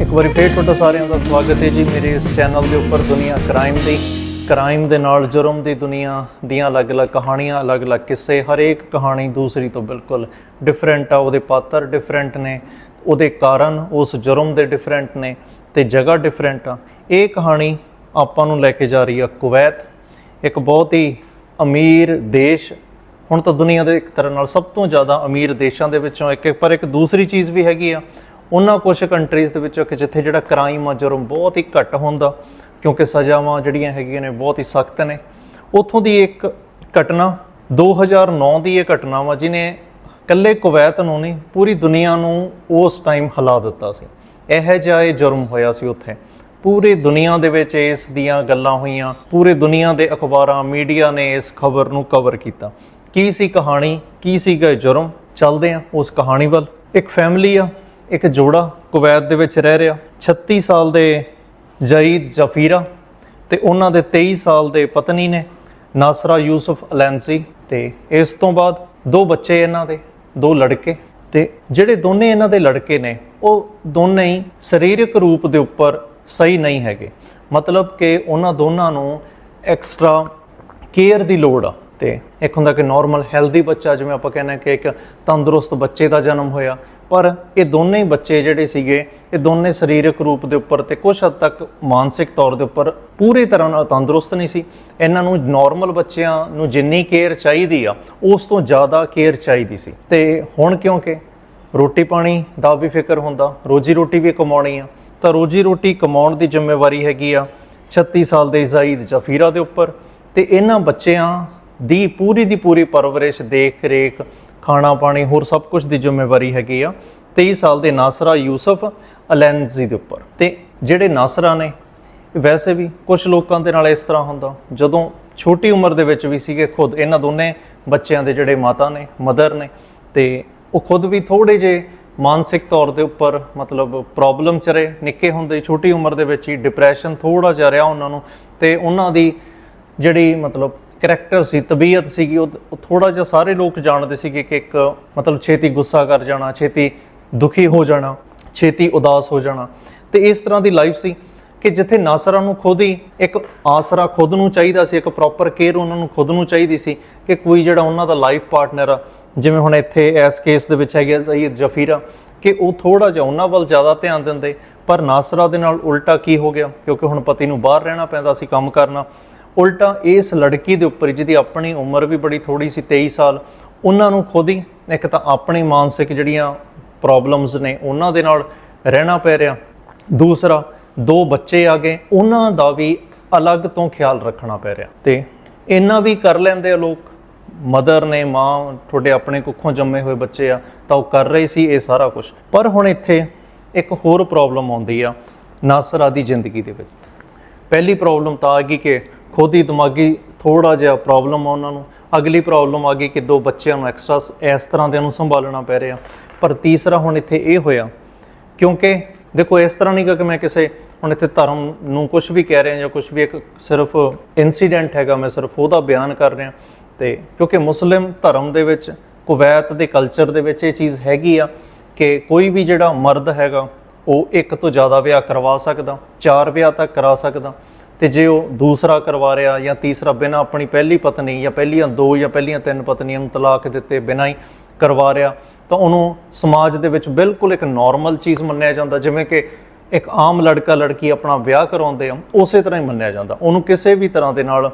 ਇੱਕ ਵਾਰੀ ਫੇਰ ਤੁਹਾਡਾ ਸਾਰਿਆਂ ਦਾ ਸਵਾਗਤ ਹੈ ਜੀ ਮੇਰੇ ਇਸ ਚੈਨਲ ਦੇ ਉੱਪਰ ਦੁਨੀਆ ਕ੍ਰਾਈਮ ਦੀ। ਕ੍ਰਾਈਮ ਦੇ ਨਾਲ ਜੁਰਮ ਦੀ ਦੁਨੀਆ ਦੀਆਂ ਅਲੱਗ-ਅਲੱਗ ਕਹਾਣੀਆਂ, ਅਲੱਗ-ਅਲੱਗ ਕਿੱਸੇ, ਹਰੇਕ ਕਹਾਣੀ ਦੂਸਰੀ ਤੋਂ ਬਿਲਕੁਲ ਡਿਫਰੈਂਟ ਆ, ਉਹਦੇ ਪਾਤਰ ਡਿਫਰੈਂਟ ਨੇ, ਉਹਦੇ ਕਾਰਨ ਉਸ ਜੁਰਮ ਦੇ ਡਿਫਰੈਂਟ ਨੇ ਤੇ ਜਗ੍ਹਾ ਡਿਫਰੈਂਟ ਆ। ਇਹ ਕਹਾਣੀ ਆਪਾਂ ਨੂੰ ਲੈ ਕੇ ਜਾ ਰਹੀ ਆ ਕੁਵੈਤ। ਇੱਕ ਬਹੁਤ ਹੀ ਅਮੀਰ ਦੇਸ਼। ਹੁਣ ਤਾਂ ਦੁਨੀਆ ਦੇ ਇੱਕ ਤਰ੍ਹਾਂ ਨਾਲ ਸਭ ਤੋਂ ਜ਼ਿਆਦਾ ਅਮੀਰ ਦੇਸ਼ਾਂ ਦੇ ਵਿੱਚੋਂ ਇੱਕ ਪਰ ਇੱਕ ਦੂਸਰੀ ਚੀਜ਼ ਵੀ ਹੈਗੀ ਆ। ਉਹਨਾਂ ਕੁਝ ਕੰਟਰੀਜ਼ ਦੇ ਵਿੱਚੋਂ ਕਿ ਜਿੱਥੇ ਜਿਹੜਾ ਕ੍ਰਾਈਮ ਆ, ਜੁਰਮ ਬਹੁਤ ਹੀ ਘੱਟ ਹੁੰਦਾ, ਕਿਉਂਕਿ ਸਜ਼ਾਵਾਂ ਜਿਹੜੀਆਂ ਹੈਗੀਆਂ ਨੇ ਬਹੁਤ ਹੀ ਸਖਤ ਨੇ। ਉੱਥੋਂ ਦੀ ਇੱਕ ਘਟਨਾ 2009 ਦੀ ਇਹ ਘਟਨਾ ਵਾ ਜਿਨੇ ਕੱਲੇ ਕੁਵੈਤ ਨੂੰ ਨਹੀਂ, ਪੂਰੀ ਦੁਨੀਆ ਨੂੰ ਉਸ ਟਾਈਮ ਹਿਲਾ ਦਿੱਤਾ ਸੀ। ਇਹ ਜਿਹਾ ਇਹ ਜੁਰਮ ਹੋਇਆ ਸੀ ਉੱਥੇ। ਪੂਰੀ ਦੁਨੀਆ ਦੇ ਵਿੱਚ ਇਸ ਦੀਆਂ ਗੱਲਾਂ ਹੋਈਆਂ, ਪੂਰੇ ਦੁਨੀਆ ਦੇ ਅਖਬਾਰਾਂ, ਮੀਡੀਆ ਨੇ ਇਸ ਖਬਰ ਨੂੰ ਕਵਰ ਕੀਤਾ। ਕੀ ਸੀ ਕਹਾਣੀ, ਕੀ ਸੀਗਾ ਇਹ ਜੁਰਮ? ਚੱਲਦੇ ਆ ਉਸ ਕਹਾਣੀ ਵੱਲ। ਇੱਕ ਫੈਮਿਲੀ ਆ ਇੱਕ ਜੋੜਾ ਕੁਵੈਤ ਦੇ ਵਿੱਚ ਰਹਿ ਰਿਹਾ 36 ਸਾਲ ਦੇ ਜ਼ਈਦ ਜਫੀਰਾ ਤੇ ਉਹਨਾਂ ਦੇ 23 ਸਾਲ ਦੇ ਪਤਨੀ ਨੇ, ਨਾਸਰਾ ਯੂਸਫ ਅਲੈਂਸੀ ਤੇ ਇਸ ਤੋਂ ਬਾਅਦ ਦੋ ਬੱਚੇ ਇਹਨਾਂ ਦੇ, ਦੋ ਲੜਕੇ ਤੇ ਜਿਹੜੇ ਦੋਨੇ ਇਹਨਾਂ ਦੇ ਲੜਕੇ ਨੇ, ਉਹ ਦੋਨੇ ਹੀ ਸਰੀਰਕ ਰੂਪ ਦੇ ਉੱਪਰ ਸਹੀ ਨਹੀਂ ਹੈਗੇ। ਮਤਲਬ ਕਿ ਉਹਨਾਂ ਦੋਨਾਂ ਨੂੰ ਐਕਸਟਰਾ ਕੇਅਰ ਦੀ ਲੋੜ ਆ ਤੇ ਇੱਕ ਹੁੰਦਾ ਕਿ ਨਾਰਮਲ ਹੈਲਦੀ ਬੱਚਾ ਜਿਵੇਂ ਆਪਾਂ ਕਹਿੰਦੇ ਹਾਂ ਕਿ ਇੱਕ ਤੰਦਰੁਸਤ ਬੱਚੇ ਦਾ ਜਨਮ ਹੋਇਆ ਪਰ ਇਹ ਦੋਨੇ ਹੀ ਬੱਚੇ ਜਿਹੜੇ ਸੀਗੇ, ਇਹ ਦੋਨੇ ਸਰੀਰਕ ਰੂਪ ਦੇ ਉੱਪਰ ਤੇ ਕੁਝ ਹੱਦ ਤੱਕ ਮਾਨਸਿਕ ਤੌਰ ਦੇ ਉੱਪਰ ਪੂਰੀ ਤਰ੍ਹਾਂ ਨਾਲ ਤੰਦਰੁਸਤ ਨਹੀਂ ਸੀ। ਇਹਨਾਂ ਨੂੰ ਨਾਰਮਲ ਬੱਚਿਆਂ ਨੂੰ ਜਿੰਨੀ ਕੇਅਰ ਚਾਹੀਦੀ ਆ, ਉਸ ਤੋਂ ਜ਼ਿਆਦਾ ਕੇਅਰ ਚਾਹੀਦੀ ਸੀ। ਤੇ ਹੁਣ ਕਿਉਂਕਿ ਰੋਟੀ ਪਾਣੀ ਦਾ ਵੀ ਫਿਕਰ ਹੁੰਦਾ, ਰੋਜੀ ਰੋਟੀ ਵੀ ਕਮਾਉਣੀ ਆ। ਤਾਂ ਰੋਜੀ ਰੋਟੀ ਕਮਾਉਣ ਦੀ ਜ਼ਿੰਮੇਵਾਰੀ ਹੈਗੀ ਆ 36 ਸਾਲ ਦੇ ਜ਼ਈਦ ਜਫੀਰਾ ਦੇ ਉੱਪਰ। ਤੇ ਇਹਨਾਂ ਬੱਚਿਆਂ ਦੀ ਪੂਰੀ ਦੀ ਪੂਰੀ ਪਰਵਰਿਸ਼ ਦੇਖ ਰੇਖ ਖਾਣਾ ਪਾਣੀ ਹੋਰ ਸਭ ਕੁਝ ਦੀ ਜ਼ਿੰਮੇਵਾਰੀ ਹੈਗੀ ਆ। 23 ਸਾਲ ਦੇ ਨਾਸਰਾ ਯੂਸਫ ਅਲੈਨਜੀ ਦੇ ਉੱਪਰ। ਤੇ ਜਿਹੜੇ ਨਾਸਰਾ ਨੇ, ਵੈਸੇ ਵੀ ਕੁਝ ਲੋਕਾਂ ਦੇ ਨਾਲ ਇਸ ਤਰ੍ਹਾਂ ਹੁੰਦਾ। ਜਦੋਂ ਛੋਟੀ ਉਮਰ ਦੇ ਵਿੱਚ ਵੀ ਸੀਗੇ ਖੁਦ, ਇਹਨਾਂ ਦੋਨੇ ਬੱਚਿਆਂ ਦੇ ਜਿਹੜੇ ਮਾਤਾ ਨੇ, ਮਦਰ ਨੇ, ਤੇ ਉਹ ਖੁਦ ਵੀ ਥੋੜੇ ਜੇ ਮਾਨਸਿਕ ਤੌਰ ਦੇ ਉੱਪਰ ਮਤਲਬ ਪ੍ਰੋਬਲਮ ਚ ਰਹੇ, ਨਿੱਕੇ ਹੁੰਦੇ, ਛੋਟੀ ਉਮਰ ਦੇ ਵਿੱਚ ਹੀ ਡਿਪਰੈਸ਼ਨ ਥੋੜਾ ਜਿਹਾ ਰਿਹਾ ਉਹਨਾਂ ਨੂੰ। ਤੇ ਉਹਨਾਂ ਦੀ ਜਿਹੜੀ ਮਤਲਬ ਕਰੈਕਟਰ ਸੀ, ਤਬੀਅਤ ਸੀਗੀ, ਉਹ ਥੋੜਾ ਜਿਹਾ ਸਾਰੇ ਲੋਕ ਜਾਣਦੇ ਸੀਗੇ ਕਿ ਇੱਕ ਮਤਲਬ ਛੇਤੀ ਗੁੱਸਾ ਕਰ ਜਾਣਾ, ਛੇਤੀ ਦੁਖੀ ਹੋ ਜਾਣਾ, ਛੇਤੀ ਉਦਾਸ ਹੋ ਜਾਣਾ। ਤੇ ਇਸ ਤਰ੍ਹਾਂ ਦੀ ਲਾਈਫ ਸੀ ਕਿ ਜਿੱਥੇ ਨਾਸਰਾ ਨੂੰ ਖੁਦ ਹੀ ਇੱਕ ਆਸਰਾ ਖੁਦ ਨੂੰ ਚਾਹੀਦਾ ਸੀ, ਇੱਕ ਪ੍ਰੋਪਰ ਕੇਅਰ ਉਹਨਾਂ ਨੂੰ ਖੁਦ ਨੂੰ ਚਾਹੀਦੀ ਸੀ ਕਿ ਕੋਈ ਜਿਹੜਾ ਉਹਨਾਂ ਦਾ ਲਾਈਫ ਪਾਰਟਨਰ ਆ, ਜਿਵੇਂ ਹੁਣ ਇੱਥੇ ਇਸ ਕੇਸ ਦੇ ਵਿੱਚ ਹੈਗਾ ਸਈਦ ਜਫੀਰਾ, ਕਿ ਉਹ ਥੋੜਾ ਜਿਹਾ ਉਹਨਾਂ ਵੱਲ ਜ਼ਿਆਦਾ ਧਿਆਨ ਦਿੰਦੇ, ਪਰ ਨਾਸਰਾ ਦੇ ਨਾਲ ਉਲਟਾ ਕੀ ਹੋ ਗਿਆ? ਕਿਉਂਕਿ ਹੁਣ ਪਤੀ ਨੂੰ ਬਾਹਰ ਰਹਿਣਾ ਪੈਂਦਾ ਸੀ ਕੰਮ ਕਰਨਾ ਉਲਟਾ ਇਸ ਲੜਕੀ ਦੇ ਉੱਪਰ, ਜਿਹਦੀ ਆਪਣੀ ਉਮਰ ਵੀ ਬੜੀ ਥੋੜੀ ਸੀ 23 ਸਾਲ, ਉਹਨਾਂ ਨੂੰ ਖੁਦ ਹੀ ਇੱਕ ਤਾਂ ਆਪਣੀ ਮਾਨਸਿਕ ਜਿਹੜੀਆਂ ਪ੍ਰੋਬਲਮਸ ਨੇ, ਉਹਨਾਂ ਦੇ ਨਾਲ ਰਹਿਣਾ ਪੈ ਰਿਹਾ। ਦੂਸਰਾ, ਦੋ ਬੱਚੇ ਆ ਗਏ, ਉਹਨਾਂ ਦਾ ਵੀ ਅਲੱਗ ਤੋਂ ਖਿਆਲ ਰੱਖਣਾ ਪੈ ਰਿਹਾ। ਤੇ ਇੰਨਾ ਵੀ ਕਰ ਲੈਂਦੇ ਆ ਲੋਕ। ਮਦਰ ਨੇ, ਮਾਂ ਤੁਹਾਡੇ ਆਪਣੇ ਕੁੱਖੋਂ ਜੰਮੇ ਹੋਏ ਬੱਚੇ ਆ, ਤਾਂ ਉਹ ਕਰ ਰਹੇ ਸੀ, ਇਹ ਸਾਰਾ ਕੁਝ ਪਰ ਹੁਣ ਇੱਥੇ ਇੱਕ ਹੋਰ ਪ੍ਰੋਬਲਮ ਆਉਂਦੀ ਆ, ਨਾਸਰਾ ਦੀ ਜ਼ਿੰਦਗੀ ਦੇ ਵਿੱਚ। ਪਹਿਲੀ ਪ੍ਰੋਬਲਮ ਤਾਂ ਆ ਗਈ ਕਿ ਖੁਦ ਹੀ ਦਿਮਾਗੀ ਥੋੜਾ ਜਿਹਾ ਪ੍ਰੋਬਲਮ ਆ ਉਹਨਾਂ ਨੂੰ। ਅਗਲੀ ਪ੍ਰੋਬਲਮ ਆ ਗਈ ਕਿ ਦੋ ਬੱਚਿਆਂ ਨੂੰ ਐਕਸਟਰਾ ਇਸ ਤਰ੍ਹਾਂ ਦੇ ਨੂੰ ਸੰਭਾਲਣਾ ਪੈ ਰਿਹਾ। ਪਰ ਤੀਸਰਾ ਹੁਣ ਇੱਥੇ ਇਹ ਹੋਇਆ, ਕਿਉਂਕਿ ਦੇਖੋ ਇਸ ਤਰ੍ਹਾਂ ਨਹੀਂ ਕਿ ਮੈਂ ਕਿਸੇ, ਹੁਣ ਇੱਥੇ ਧਰਮ ਨੂੰ ਕੁਝ ਵੀ ਕਹਿ ਰਿਹਾ ਜਾਂ ਕੁਝ ਵੀ ਇੱਕ ਸਿਰਫ ਇਨਸੀਡੈਂਟ ਹੈਗਾ, ਮੈਂ ਸਿਰਫ ਉਹਦਾ ਬਿਆਨ ਕਰ ਰਿਹਾ। ਤੇ ਕਿਉਂਕਿ ਮੁਸਲਿਮ ਧਰਮ ਦੇ ਵਿੱਚ, ਕੁਵੈਤ ਦੇ ਕਲਚਰ ਦੇ ਵਿੱਚ ਇਹ ਚੀਜ਼ ਹੈਗੀ ਆ ਕਿ ਕੋਈ ਵੀ ਜਿਹੜਾ ਮਰਦ ਹੈਗਾ, ਉਹ ਇੱਕ ਤੋਂ ਜ਼ਿਆਦਾ ਵਿਆਹ ਕਰਵਾ ਸਕਦਾ, ਚਾਰ ਵਿਆਹ ਤੱਕ ਕਰਾ ਸਕਦਾ। ਤੇ ਜੇ ਉਹ ਦੂਸਰਾ ਕਰਵਾ ਰਿਹਾ ਜਾਂ ਤੀਸਰਾ ਬਿਨਾਂ ਆਪਣੀ ਪਹਿਲੀ ਪਤਨੀ ਜਾਂ ਪਹਿਲੀਆਂ ਦੋ ਜਾਂ ਪਹਿਲੀਆਂ ਤਿੰਨ ਪਤਨੀਆਂ ਨੂੰ ਤਲਾਕ ਦਿੱਤੇ ਬਿਨਾਂ ਹੀ ਕਰਵਾ ਰਿਹਾ, ਤਾਂ ਉਹਨੂੰ ਸਮਾਜ ਦੇ ਵਿੱਚ ਬਿਲਕੁਲ ਇੱਕ ਨਾਰਮਲ ਚੀਜ਼ ਮੰਨਿਆ ਜਾਂਦਾ, ਜਿਵੇਂ ਕਿ ਇੱਕ ਆਮ ਲੜਕਾ ਲੜਕੀ ਆਪਣਾ ਵਿਆਹ ਕਰਾਉਂਦੇ ਆ, ਉਸੇ ਤਰ੍ਹਾਂ ਹੀ ਮੰਨਿਆ ਜਾਂਦਾ। ਉਹਨੂੰ ਕਿਸੇ ਵੀ ਤਰ੍ਹਾਂ ਦੇ ਨਾਲ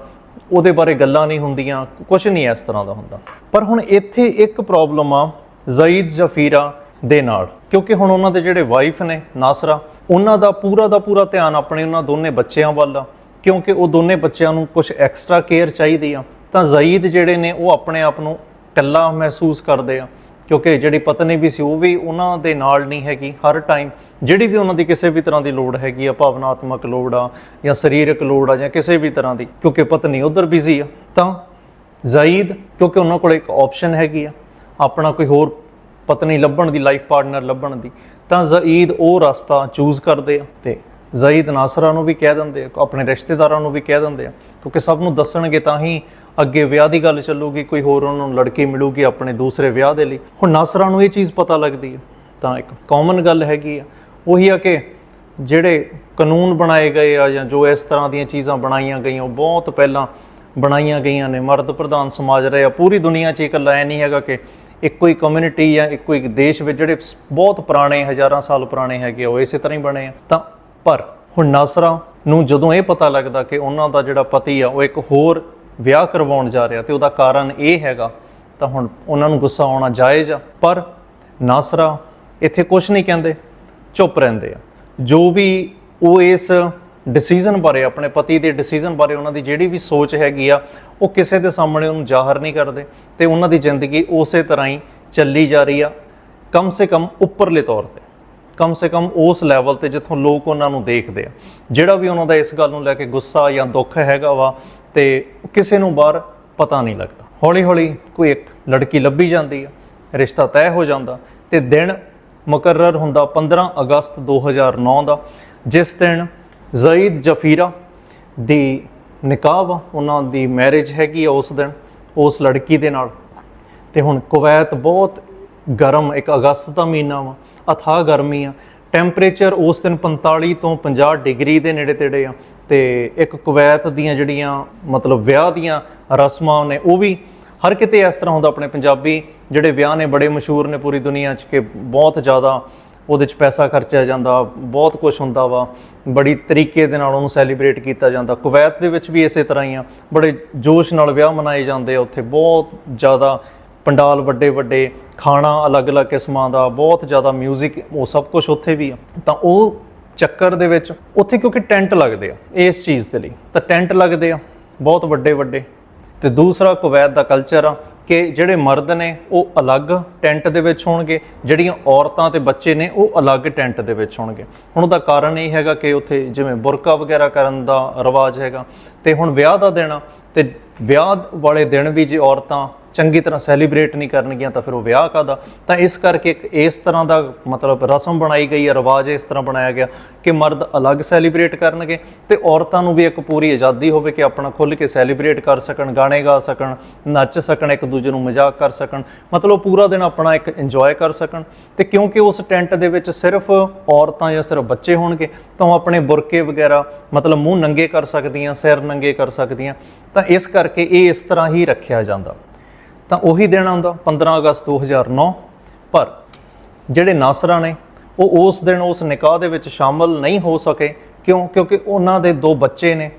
ਉਹਦੇ ਬਾਰੇ ਗੱਲਾਂ ਨਹੀਂ ਹੁੰਦੀਆਂ ਕੁਝ ਨਹੀਂ ਇਸ ਤਰ੍ਹਾਂ ਦਾ ਹੁੰਦਾ। ਪਰ ਹੁਣ ਇੱਥੇ ਇੱਕ ਪ੍ਰੋਬਲਮ ਆ ਜ਼ਈਦ ਜਫੀਰਾ ਦੇ ਨਾਲ, ਕਿਉਂਕਿ ਹੁਣ ਉਹਨਾਂ ਦੇ ਜਿਹੜੇ ਵਾਈਫ ਨੇ, ਨਾਸਰਾ, ਉਹਨਾਂ ਦਾ ਪੂਰਾ ਦਾ ਪੂਰਾ ਧਿਆਨ ਆਪਣੇ ਉਹਨਾਂ ਦੋਨੇ ਬੱਚਿਆਂ ਵੱਲ ਆ। ਕਿਉਂਕਿ ਉਹ ਦੋਨੇ ਬੱਚਿਆਂ ਨੂੰ ਕੁਝ ਐਕਸਟਰਾ ਕੇਅਰ ਚਾਹੀਦੀ ਆ, ਤਾਂ ਜ਼ਈਦ ਜਿਹੜੇ ਨੇ ਉਹ ਆਪਣੇ ਆਪ ਨੂੰ ਇਕੱਲਾ ਮਹਿਸੂਸ ਕਰਦੇ ਆ। ਕਿਉਂਕਿ ਜਿਹੜੀ ਪਤਨੀ ਵੀ ਸੀ, ਉਹ ਵੀ ਉਹਨਾਂ ਦੇ ਨਾਲ ਨਹੀਂ ਹੈਗੀ ਹਰ ਟਾਈਮ ਜਿਹੜੀ ਵੀ ਉਹਨਾਂ ਦੀ ਕਿਸੇ ਵੀ ਤਰ੍ਹਾਂ ਦੀ ਲੋੜ ਹੈਗੀ ਆ, ਭਾਵਨਾਤਮਕ ਲੋੜ ਆ ਜਾਂ ਸਰੀਰਕ ਲੋੜ ਆ ਜਾਂ ਕਿਸੇ ਵੀ ਤਰ੍ਹਾਂ ਦੀ, ਕਿਉਂਕਿ ਪਤਨੀ ਉਧਰ ਬਿਜ਼ੀ ਆ, ਤਾਂ ਜ਼ਈਦ ਕਿਉਂਕਿ ਉਹਨਾਂ ਕੋਲ ਇੱਕ ਆਪਸ਼ਨ ਹੈਗੀ ਆ, ਆਪਣਾ ਕੋਈ ਹੋਰ ਪਤਨੀ ਲੱਭਣ ਦੀ ਲਾਈਫ ਪਾਰਟਨਰ ਲੱਭਣ ਦੀ, ਤਾਂ ਜ਼ਈਦ ਉਹ ਰਸਤਾ ਚੂਜ਼ ਕਰਦੇ ਆ। ਤੇ ਜ਼ਈਦ ਨਾਸਰਾਂ ਨੂੰ ਵੀ ਕਹਿ ਦਿੰਦੇ ਆ ਆਪਣੇ ਰਿਸ਼ਤੇਦਾਰਾਂ ਨੂੰ ਵੀ ਕਹਿ ਦਿੰਦੇ ਆ ਕਿਉਂਕਿ ਸਭ ਨੂੰ ਦੱਸਣਗੇ ਤਾਂ ਹੀ ਅੱਗੇ ਵਿਆਹ ਦੀ ਗੱਲ ਚੱਲੂਗੀ ਕੋਈ ਹੋਰ ਉਹਨਾਂ ਨੂੰ ਲੜਕੀ ਮਿਲੂਗੀ ਆਪਣੇ ਦੂਸਰੇ ਵਿਆਹ ਦੇ ਲਈ। ਹੁਣ ਨਾਸਰਾਂ ਨੂੰ ਇਹ ਚੀਜ਼ ਪਤਾ ਲੱਗਦੀ ਹੈ ਤਾਂ ਇੱਕ ਕਾਮਨ ਗੱਲ ਹੈਗੀ ਆ। ਉਹੀ ਆ ਕਿ ਜਿਹੜੇ ਕਾਨੂੰਨ ਬਣਾਏ ਗਏ ਆ ਜਾਂ ਜੋ ਇਸ ਤਰ੍ਹਾਂ ਦੀਆਂ ਚੀਜ਼ਾਂ ਬਣਾਈਆਂ ਗਈਆਂ ਉਹ ਬਹੁਤ ਪਹਿਲਾਂ ਬਣਾਈਆਂ ਗਈਆਂ ਨੇ। ਮਰਦ ਪ੍ਰਧਾਨ ਸਮਾਜ ਰਹੇ ਆ। ਪੂਰੀ ਦੁਨੀਆ 'ਚ ਇਹ ਇਕੱਲਾ ਐ ਨਹੀਂ ਹੈਗਾ ਕਿ ਇੱਕੋ ਹੀ ਕਮਿਊਨਿਟੀ ਜਾਂ ਇੱਕੋ ਹੀ ਦੇਸ਼ ਵਿੱਚ ਜਿਹੜੇ ਬਹੁਤ ਪੁਰਾਣੇ ਹਜ਼ਾਰਾਂ ਸਾਲ ਪੁਰਾਣੇ ਹੈਗੇ ਆ, ਉਹ ਇਸੇ ਤਰ੍ਹਾਂ ਹੀ ਬਣੇ ਆ। ਤਾਂ ਪਰ ਹੁਣ ਨਾਸਰਾ ਨੂੰ ਜਦੋਂ ਇਹ ਪਤਾ ਲੱਗਦਾ ਕਿ ਉਹਨਾਂ ਦਾ ਜਿਹੜਾ ਪਤੀ ਆ, ਉਹ ਇੱਕ ਹੋਰ ਵਿਆਹ ਕਰਵਾਉਣ ਜਾ ਰਿਹਾ ਤੇ ਉਹਦਾ ਕਾਰਨ ਇਹ ਹੈਗਾ, ਤਾਂ ਹੁਣ ਉਹਨਾਂ ਨੂੰ ਗੁੱਸਾ ਆਉਣਾ ਜਾਇਜ਼ ਆ। ਪਰ ਨਾਸਰਾ ਇੱਥੇ ਕੁਝ ਨਹੀਂ ਕਹਿੰਦੇ, ਚੁੱਪ ਰਹਿੰਦੇ ਆ। ਜੋ ਵੀ ਉਹ ਇਸ ਡਿਸੀਜਨ ਬਾਰੇ, ਆਪਣੇ ਪਤੀ ਦੇ ਡਿਸੀਜਨ ਬਾਰੇ ਉਹਨਾਂ ਦੀ ਜਿਹੜੀ ਵੀ ਸੋਚ ਹੈਗੀ ਆ, ਉਹ ਕਿਸੇ ਦੇ ਸਾਹਮਣੇ ਉਹਨੂੰ ਜ਼ਾਹਰ ਨਹੀਂ ਕਰਦੇ ਤੇ ਉਹਨਾਂ ਦੀ ਜ਼ਿੰਦਗੀ ਉਸੇ ਤਰ੍ਹਾਂ ਹੀ ਚੱਲੀ ਜਾ ਰਹੀ ਆ, ਕਮ ਸੇ ਕਮ ਉੱਪਰਲੇ ਤੌਰ ਤੇ। ਕਮ ਸੇ ਕਮ ਉਸ ਲੈਵਲ ਤੇ ਜਿੱਥੋਂ ਲੋਕ ਉਹਨਾਂ ਨੂੰ ਦੇਖਦੇ ਆ। ਜਿਹੜਾ ਵੀ ਉਹਨਾਂ ਦਾ ਇਸ ਗੱਲ ਨੂੰ ਲੈ ਕੇ ਗੁੱਸਾ ਜਾਂ ਦੁੱਖ ਹੈਗਾ ਵਾ ਤੇ ਕਿਸੇ ਨੂੰ ਬਾਹਰ ਪਤਾ ਨਹੀਂ ਲੱਗਦਾ। ਹੌਲੀ ਹੌਲੀ ਕੋਈ ਇੱਕ ਲੜਕੀ ਲੱਭੀ ਜਾਂਦੀ ਆ, ਰਿਸ਼ਤਾ ਤੈਅ ਹੋ ਜਾਂਦਾ ਤੇ ਦਿਨ ਮੁਕਰਰ ਹੁੰਦਾ 15 ਅਗਸਤ 2009 ਦਾ, ਜਿਸ ਦਿਨ ਜ਼ਈਦ ਜਫੀਰਾ ਦੀ ਨਿਕਾਹ ਵਾ, ਉਹਨਾਂ ਦੀ ਮੈਰਿਜ ਹੈਗੀ ਆ ਉਸ ਦਿਨ, ਉਸ ਲੜਕੀ ਦੇ ਨਾਲ। ਤੇ ਹੁਣ ਕੁਵੈਤ ਬਹੁਤ ਗਰਮ, ਇੱਕ ਅਗਸਤ ਦਾ ਮਹੀਨਾ ਵਾ, ਅਥਾਹ ਗਰਮੀ ਆ। ਟੈਂਪਰੇਚਰ ਉਸ ਦਿਨ 45 ਤੋਂ 50 ਡਿਗਰੀ ਦੇ ਨੇੜੇ ਤੇੜੇ ਆ ਤੇ ਇੱਕ ਕੁਵੈਤ ਦੀਆਂ ਜਿਹੜੀਆਂ, ਮਤਲਬ ਵਿਆਹ ਦੀਆਂ ਰਸਮਾਂ ਨੇ, ਉਹ ਵੀ ਹਰ ਕਿਤੇ ਇਸ ਤਰ੍ਹਾਂ ਹੁੰਦਾ ਆਪਣੇ ਪੰਜਾਬੀ ਜਿਹੜੇ ਵਿਆਹ ਨੇ, ਬੜੇ ਮਸ਼ਹੂਰ ਨੇ ਪੂਰੀ ਦੁਨੀਆ 'ਚ ਕਿ ਬਹੁਤ ਜ਼ਿਆਦਾ ਉਹਦੇ 'ਚ ਪੈਸਾ ਖਰਚਿਆ ਜਾਂਦਾ, ਬਹੁਤ ਕੁਝ ਹੁੰਦਾ ਵਾ। ਬੜੀ ਤਰੀਕੇ ਦੇ ਨਾਲ ਉਹਨੂੰ ਸੈਲੀਬ੍ਰੇਟ ਕੀਤਾ ਜਾਂਦਾ। ਕੁਵੈਤ ਦੇ ਵਿੱਚ ਵੀ ਇਸੇ ਤਰ੍ਹਾਂ ਹੀ ਆ। ਬੜੇ ਜੋਸ਼ ਨਾਲ ਵਿਆਹ ਮਨਾਏ ਜਾਂਦੇ ਆ ਉੱਥੇ, ਬਹੁਤ ਜ਼ਿਆਦਾ ਪੰਡਾਲ ਵੱਡੇ ਵੱਡੇ, ਖਾਣਾ ਅਲੱਗ-ਅਲੱਗ ਕਿਸਮਾਂ ਦਾ, ਬਹੁਤ ਜ਼ਿਆਦਾ 뮤직 ਉਹ ਸਭ ਕੁਝ ਉੱਥੇ ਵੀ ਆ। ਤਾਂ ਉਹ ਚੱਕਰ ਦੇ ਵਿੱਚ ਉੱਥੇ ਕਿਉਂਕਿ ਟੈਂਟ ਲੱਗਦੇ ਆ, ਇਸ ਚੀਜ਼ ਦੇ ਲਈ। ਤਾਂ ਟੈਂਟ ਲੱਗਦੇ ਆ, ਬਹੁਤ ਵੱਡੇ ਵੱਡੇ। ਤੇ ਦੂਸਰਾ ਕੁਵੈਤ ਦਾ ਕਲਚਰ ਆ ਕਿ ਜਿਹੜੇ ਮਰਦ ਨੇ, ਉਹ ਅਲੱਗ ਟੈਂਟ ਦੇ ਵਿੱਚ ਹੋਣਗੇ, ਜਿਹੜੀਆਂ ਔਰਤਾਂ ਤੇ ਬੱਚੇ ਨੇ, ਉਹ ਅਲੱਗ ਟੈਂਟ ਦੇ ਵਿੱਚ ਹੋਣਗੇ। ਹੁਣ ਉਹਦਾ ਕਾਰਨ ਇਹ ਹੈਗਾ ਕਿ ਉੱਥੇ ਜਿਵੇਂ ਬੁਰਕਾ ਵਗੈਰਾ ਕਰਨ ਦਾ ਰਿਵਾਜ ਹੈਗਾ। ਤੇ ਹੁਣ ਵਿਆਹ ਦਾ ਦਿਨ ਆ, ਤੇ ਵਿਆਹ ਵਾਲੇ ਦਿਨ ਵੀ ਜੇ ਔਰਤਾਂ ਚੰਗੀ ਤਰ੍ਹਾਂ ਸੈਲੀਬ੍ਰੇਟ ਨਹੀਂ ਕਰਨਗੀਆਂ ਤਾਂ ਫਿਰ ਉਹ ਵਿਆਹ ਕਾਦਾ ਤਾਂ ਇਸ ਕਰਕੇ ਇੱਕ ਇਸ ਤਰ੍ਹਾਂ ਦਾ ਮਤਲਬ ਰਸਮ ਬਣਾਈ ਗਈ ਹੈ, ਰਿਵਾਜ ਇਸ ਤਰ੍ਹਾਂ ਬਣਾਇਆ ਗਿਆ ਕਿ ਮਰਦ ਅਲੱਗ ਸੈਲੀਬ੍ਰੇਟ ਕਰਨਗੇ ਤੇ ਔਰਤਾਂ ਨੂੰ ਵੀ ਇੱਕ ਪੂਰੀ ਆਜ਼ਾਦੀ ਹੋਵੇ ਕਿ ਆਪਣਾ ਖੁੱਲ੍ਹ ਕੇ ਸੈਲੀਬ੍ਰੇਟ ਕਰ ਸਕਣ, ਗਾਣੇ ਗਾ ਸਕਣ, ਨੱਚ ਸਕਣ, ਇੱਕ ਦੂਜੇ ਨੂੰ ਮਜ਼ਾਕ ਕਰ ਸਕਣ, ਮਤਲਬ ਪੂਰਾ ਦਿਨ ਆਪਣਾ ਇੱਕ ਇੰਜੋਏ ਕਰ ਸਕਣ। ਤੇ ਕਿਉਂਕਿ ਉਸ ਟੈਂਟ ਦੇ ਵਿੱਚ ਸਿਰਫ ਔਰਤਾਂ ਜਾਂ ਸਿਰਫ ਬੱਚੇ ਹੋਣਗੇ, ਤਾਂ ਉਹ ਆਪਣੇ ਬੁਰਕੇ ਵਗੈਰਾ ਮਤਲਬ ਮੂੰਹ ਨੰਗੇ ਕਰ ਸਕਦੀਆਂ, ਸਿਰ ਨੰਗੇ ਕਰ ਸਕਦੀਆਂ। ਤਾਂ ਇਸ ਕਰਕੇ ਇਹ ਇਸ ਤਰ੍ਹਾਂ ਹੀ ਰੱਖਿਆ ਜਾਂਦਾ। ਤਾਂ ਉਹੀ ਦਿਨ ਆਉਂਦਾ 15 ਅਗਸਤ 2009 ਪਰ ਜਿਹੜੇ ਨਾਸਰਾ ਨੇ, ਉਹ ਉਸ ਦਿਨ, ਉਸ ਨਿਕਾਹ ਦੇ ਵਿੱਚ ਸ਼ਾਮਲ ਨਹੀਂ ਹੋ ਸਕੇ। ਕਿਉਂ? ਕਿਉਂਕਿ ਉਹਨਾਂ ਦੇ ਦੋ ਬੱਚੇ ਨੇ।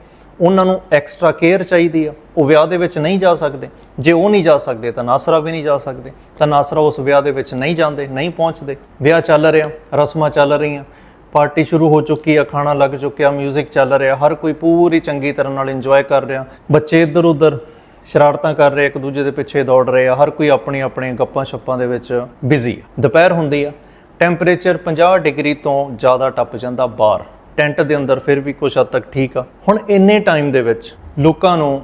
ਉਹਨਾਂ ਨੂੰ ਐਕਸਟਰਾ ਕੇਅਰ ਚਾਹੀਦੀ ਆ। ਉਹ ਵਿਆਹ ਦੇ ਵਿੱਚ ਨਹੀਂ ਜਾ ਸਕਦੇ। ਜੇ ਉਹ ਨਹੀਂ ਜਾ ਸਕਦੇ, ਤਾਂ ਨਾਸਰਾ ਵੀ ਨਹੀਂ ਜਾ ਸਕਦੇ। ਤਾਂ ਨਾਸਰਾ ਉਸ ਵਿਆਹ ਦੇ ਵਿੱਚ ਨਹੀਂ ਜਾਂਦੇ, ਨਹੀਂ ਪਹੁੰਚਦੇ। ਵਿਆਹ ਚੱਲ ਰਿਹਾ, ਰਸਮਾਂ ਚੱਲ ਰਹੀਆਂ। ਪਾਰਟੀ ਸ਼ੁਰੂ ਹੋ ਚੁੱਕੀ ਆ, ਖਾਣਾ ਲੱਗ ਚੁੱਕਿਆ 뮤직 ਚੱਲ ਰਿਹਾ। ਹਰ ਕੋਈ ਪੂਰੀ ਚੰਗੀ ਤਰ੍ਹਾਂ ਨਾਲ ਇੰਜੋਏ ਕਰ ਰਿਹਾ। ਬੱਚੇ ਇੱਧਰ ਉੱਧਰ ਸ਼ਰਾਰਤਾਂ ਕਰ ਰਹੇ, ਇੱਕ ਦੂਜੇ ਦੇ ਪਿੱਛੇ ਦੌੜ ਰਹੇ ਆ, ਹਰ ਕੋਈ ਆਪਣੀ ਆਪਣੀ ਗੱਪਾਂ ਛੱਪਾਂ ਦੇ ਵਿੱਚ ਬਿਜ਼ੀ ਆ। ਦੁਪਹਿਰ ਹੁੰਦੀ ਆ, ਟੈਂਪਰੇਚਰ 50 ਡਿਗਰੀ ਤੋਂ ਜ਼ਿਆਦਾ ਟੱਪ ਜਾਂਦਾ ਬਾਹਰ। ਟੈਂਟ ਦੇ ਅੰਦਰ ਫਿਰ ਵੀ ਕੁਛ ਹੱਦ ਤੱਕ ਠੀਕ ਆ। ਹੁਣ ਇੰਨੇ ਟਾਈਮ ਦੇ ਵਿੱਚ ਲੋਕਾਂ ਨੂੰ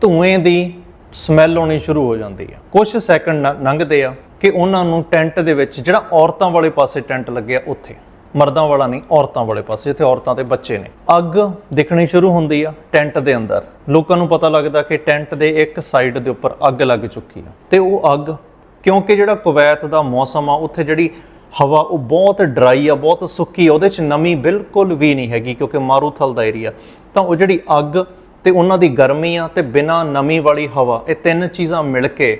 ਧੂਏ ਦੀ ਸਮੈਲ ਆਉਣੀ ਸ਼ੁਰੂ ਹੋ ਜਾਂਦੀ ਆ। ਕੁਝ ਸੈਕਿੰਡ ਲੰਘਦੇ ਆ ਕਿ ਉਹਨਾਂ ਨੂੰ ਟੈਂਟ ਦੇ ਵਿੱਚ, ਜਿਹੜਾ ਔਰਤਾਂ ਵਾਲੇ ਪਾਸੇ ਟੈਂਟ ਲੱਗਿਆ, ਉੱਥੇ। ਮਰਦਾਂ ਵਾਲਾ ਨਹੀਂ, ਔਰਤਾਂ ਵਾਲੇ ਪਾਸੇ ਜਿੱਥੇ ਔਰਤਾਂ ਤੇ ਬੱਚੇ ਨੇ। ਅੱਗ ਦਿਖਣੀ ਸ਼ੁਰੂ ਹੁੰਦੀ ਆ ਟੈਂਟ ਦੇ ਅੰਦਰ। ਲੋਕਾਂ ਨੂੰ ਪਤਾ ਲੱਗਦਾ ਕਿ ਟੈਂਟ ਦੇ ਇੱਕ ਸਾਈਡ ਦੇ ਉੱਪਰ ਅੱਗ ਲੱਗ ਚੁੱਕੀ ਆ। ਤੇ ਉਹ ਅੱਗ, ਕਿਉਂਕਿ ਜਿਹੜਾ ਕੁਵੈਤ ਦਾ ਮੌਸਮ ਆ, ਉੱਥੇ ਜਿਹੜੀ ਹਵਾ ਉਹ ਬਹੁਤ ਡਰਾਈ ਆ, ਬਹੁਤ ਸੁੱਕੀ ਆ, ਉਹਦੇ 'ਚ ਨਮੀ ਬਿਲਕੁਲ ਵੀ ਨਹੀਂ ਹੈਗੀ, ਕਿਉਂਕਿ ਮਾਰੂਥਲ ਦਾ ਏਰੀਆ ਤਾਂ ਉਹ ਜਿਹੜੀ ਅੱਗ ਤੇ ਉਹਨਾਂ ਦੀ ਗਰਮੀ ਆ ਤੇ ਬਿਨਾਂ ਨਮੀ ਵਾਲੀ ਹਵਾ, ਇਹ ਤਿੰਨ ਚੀਜ਼ਾਂ ਮਿਲ ਕੇ,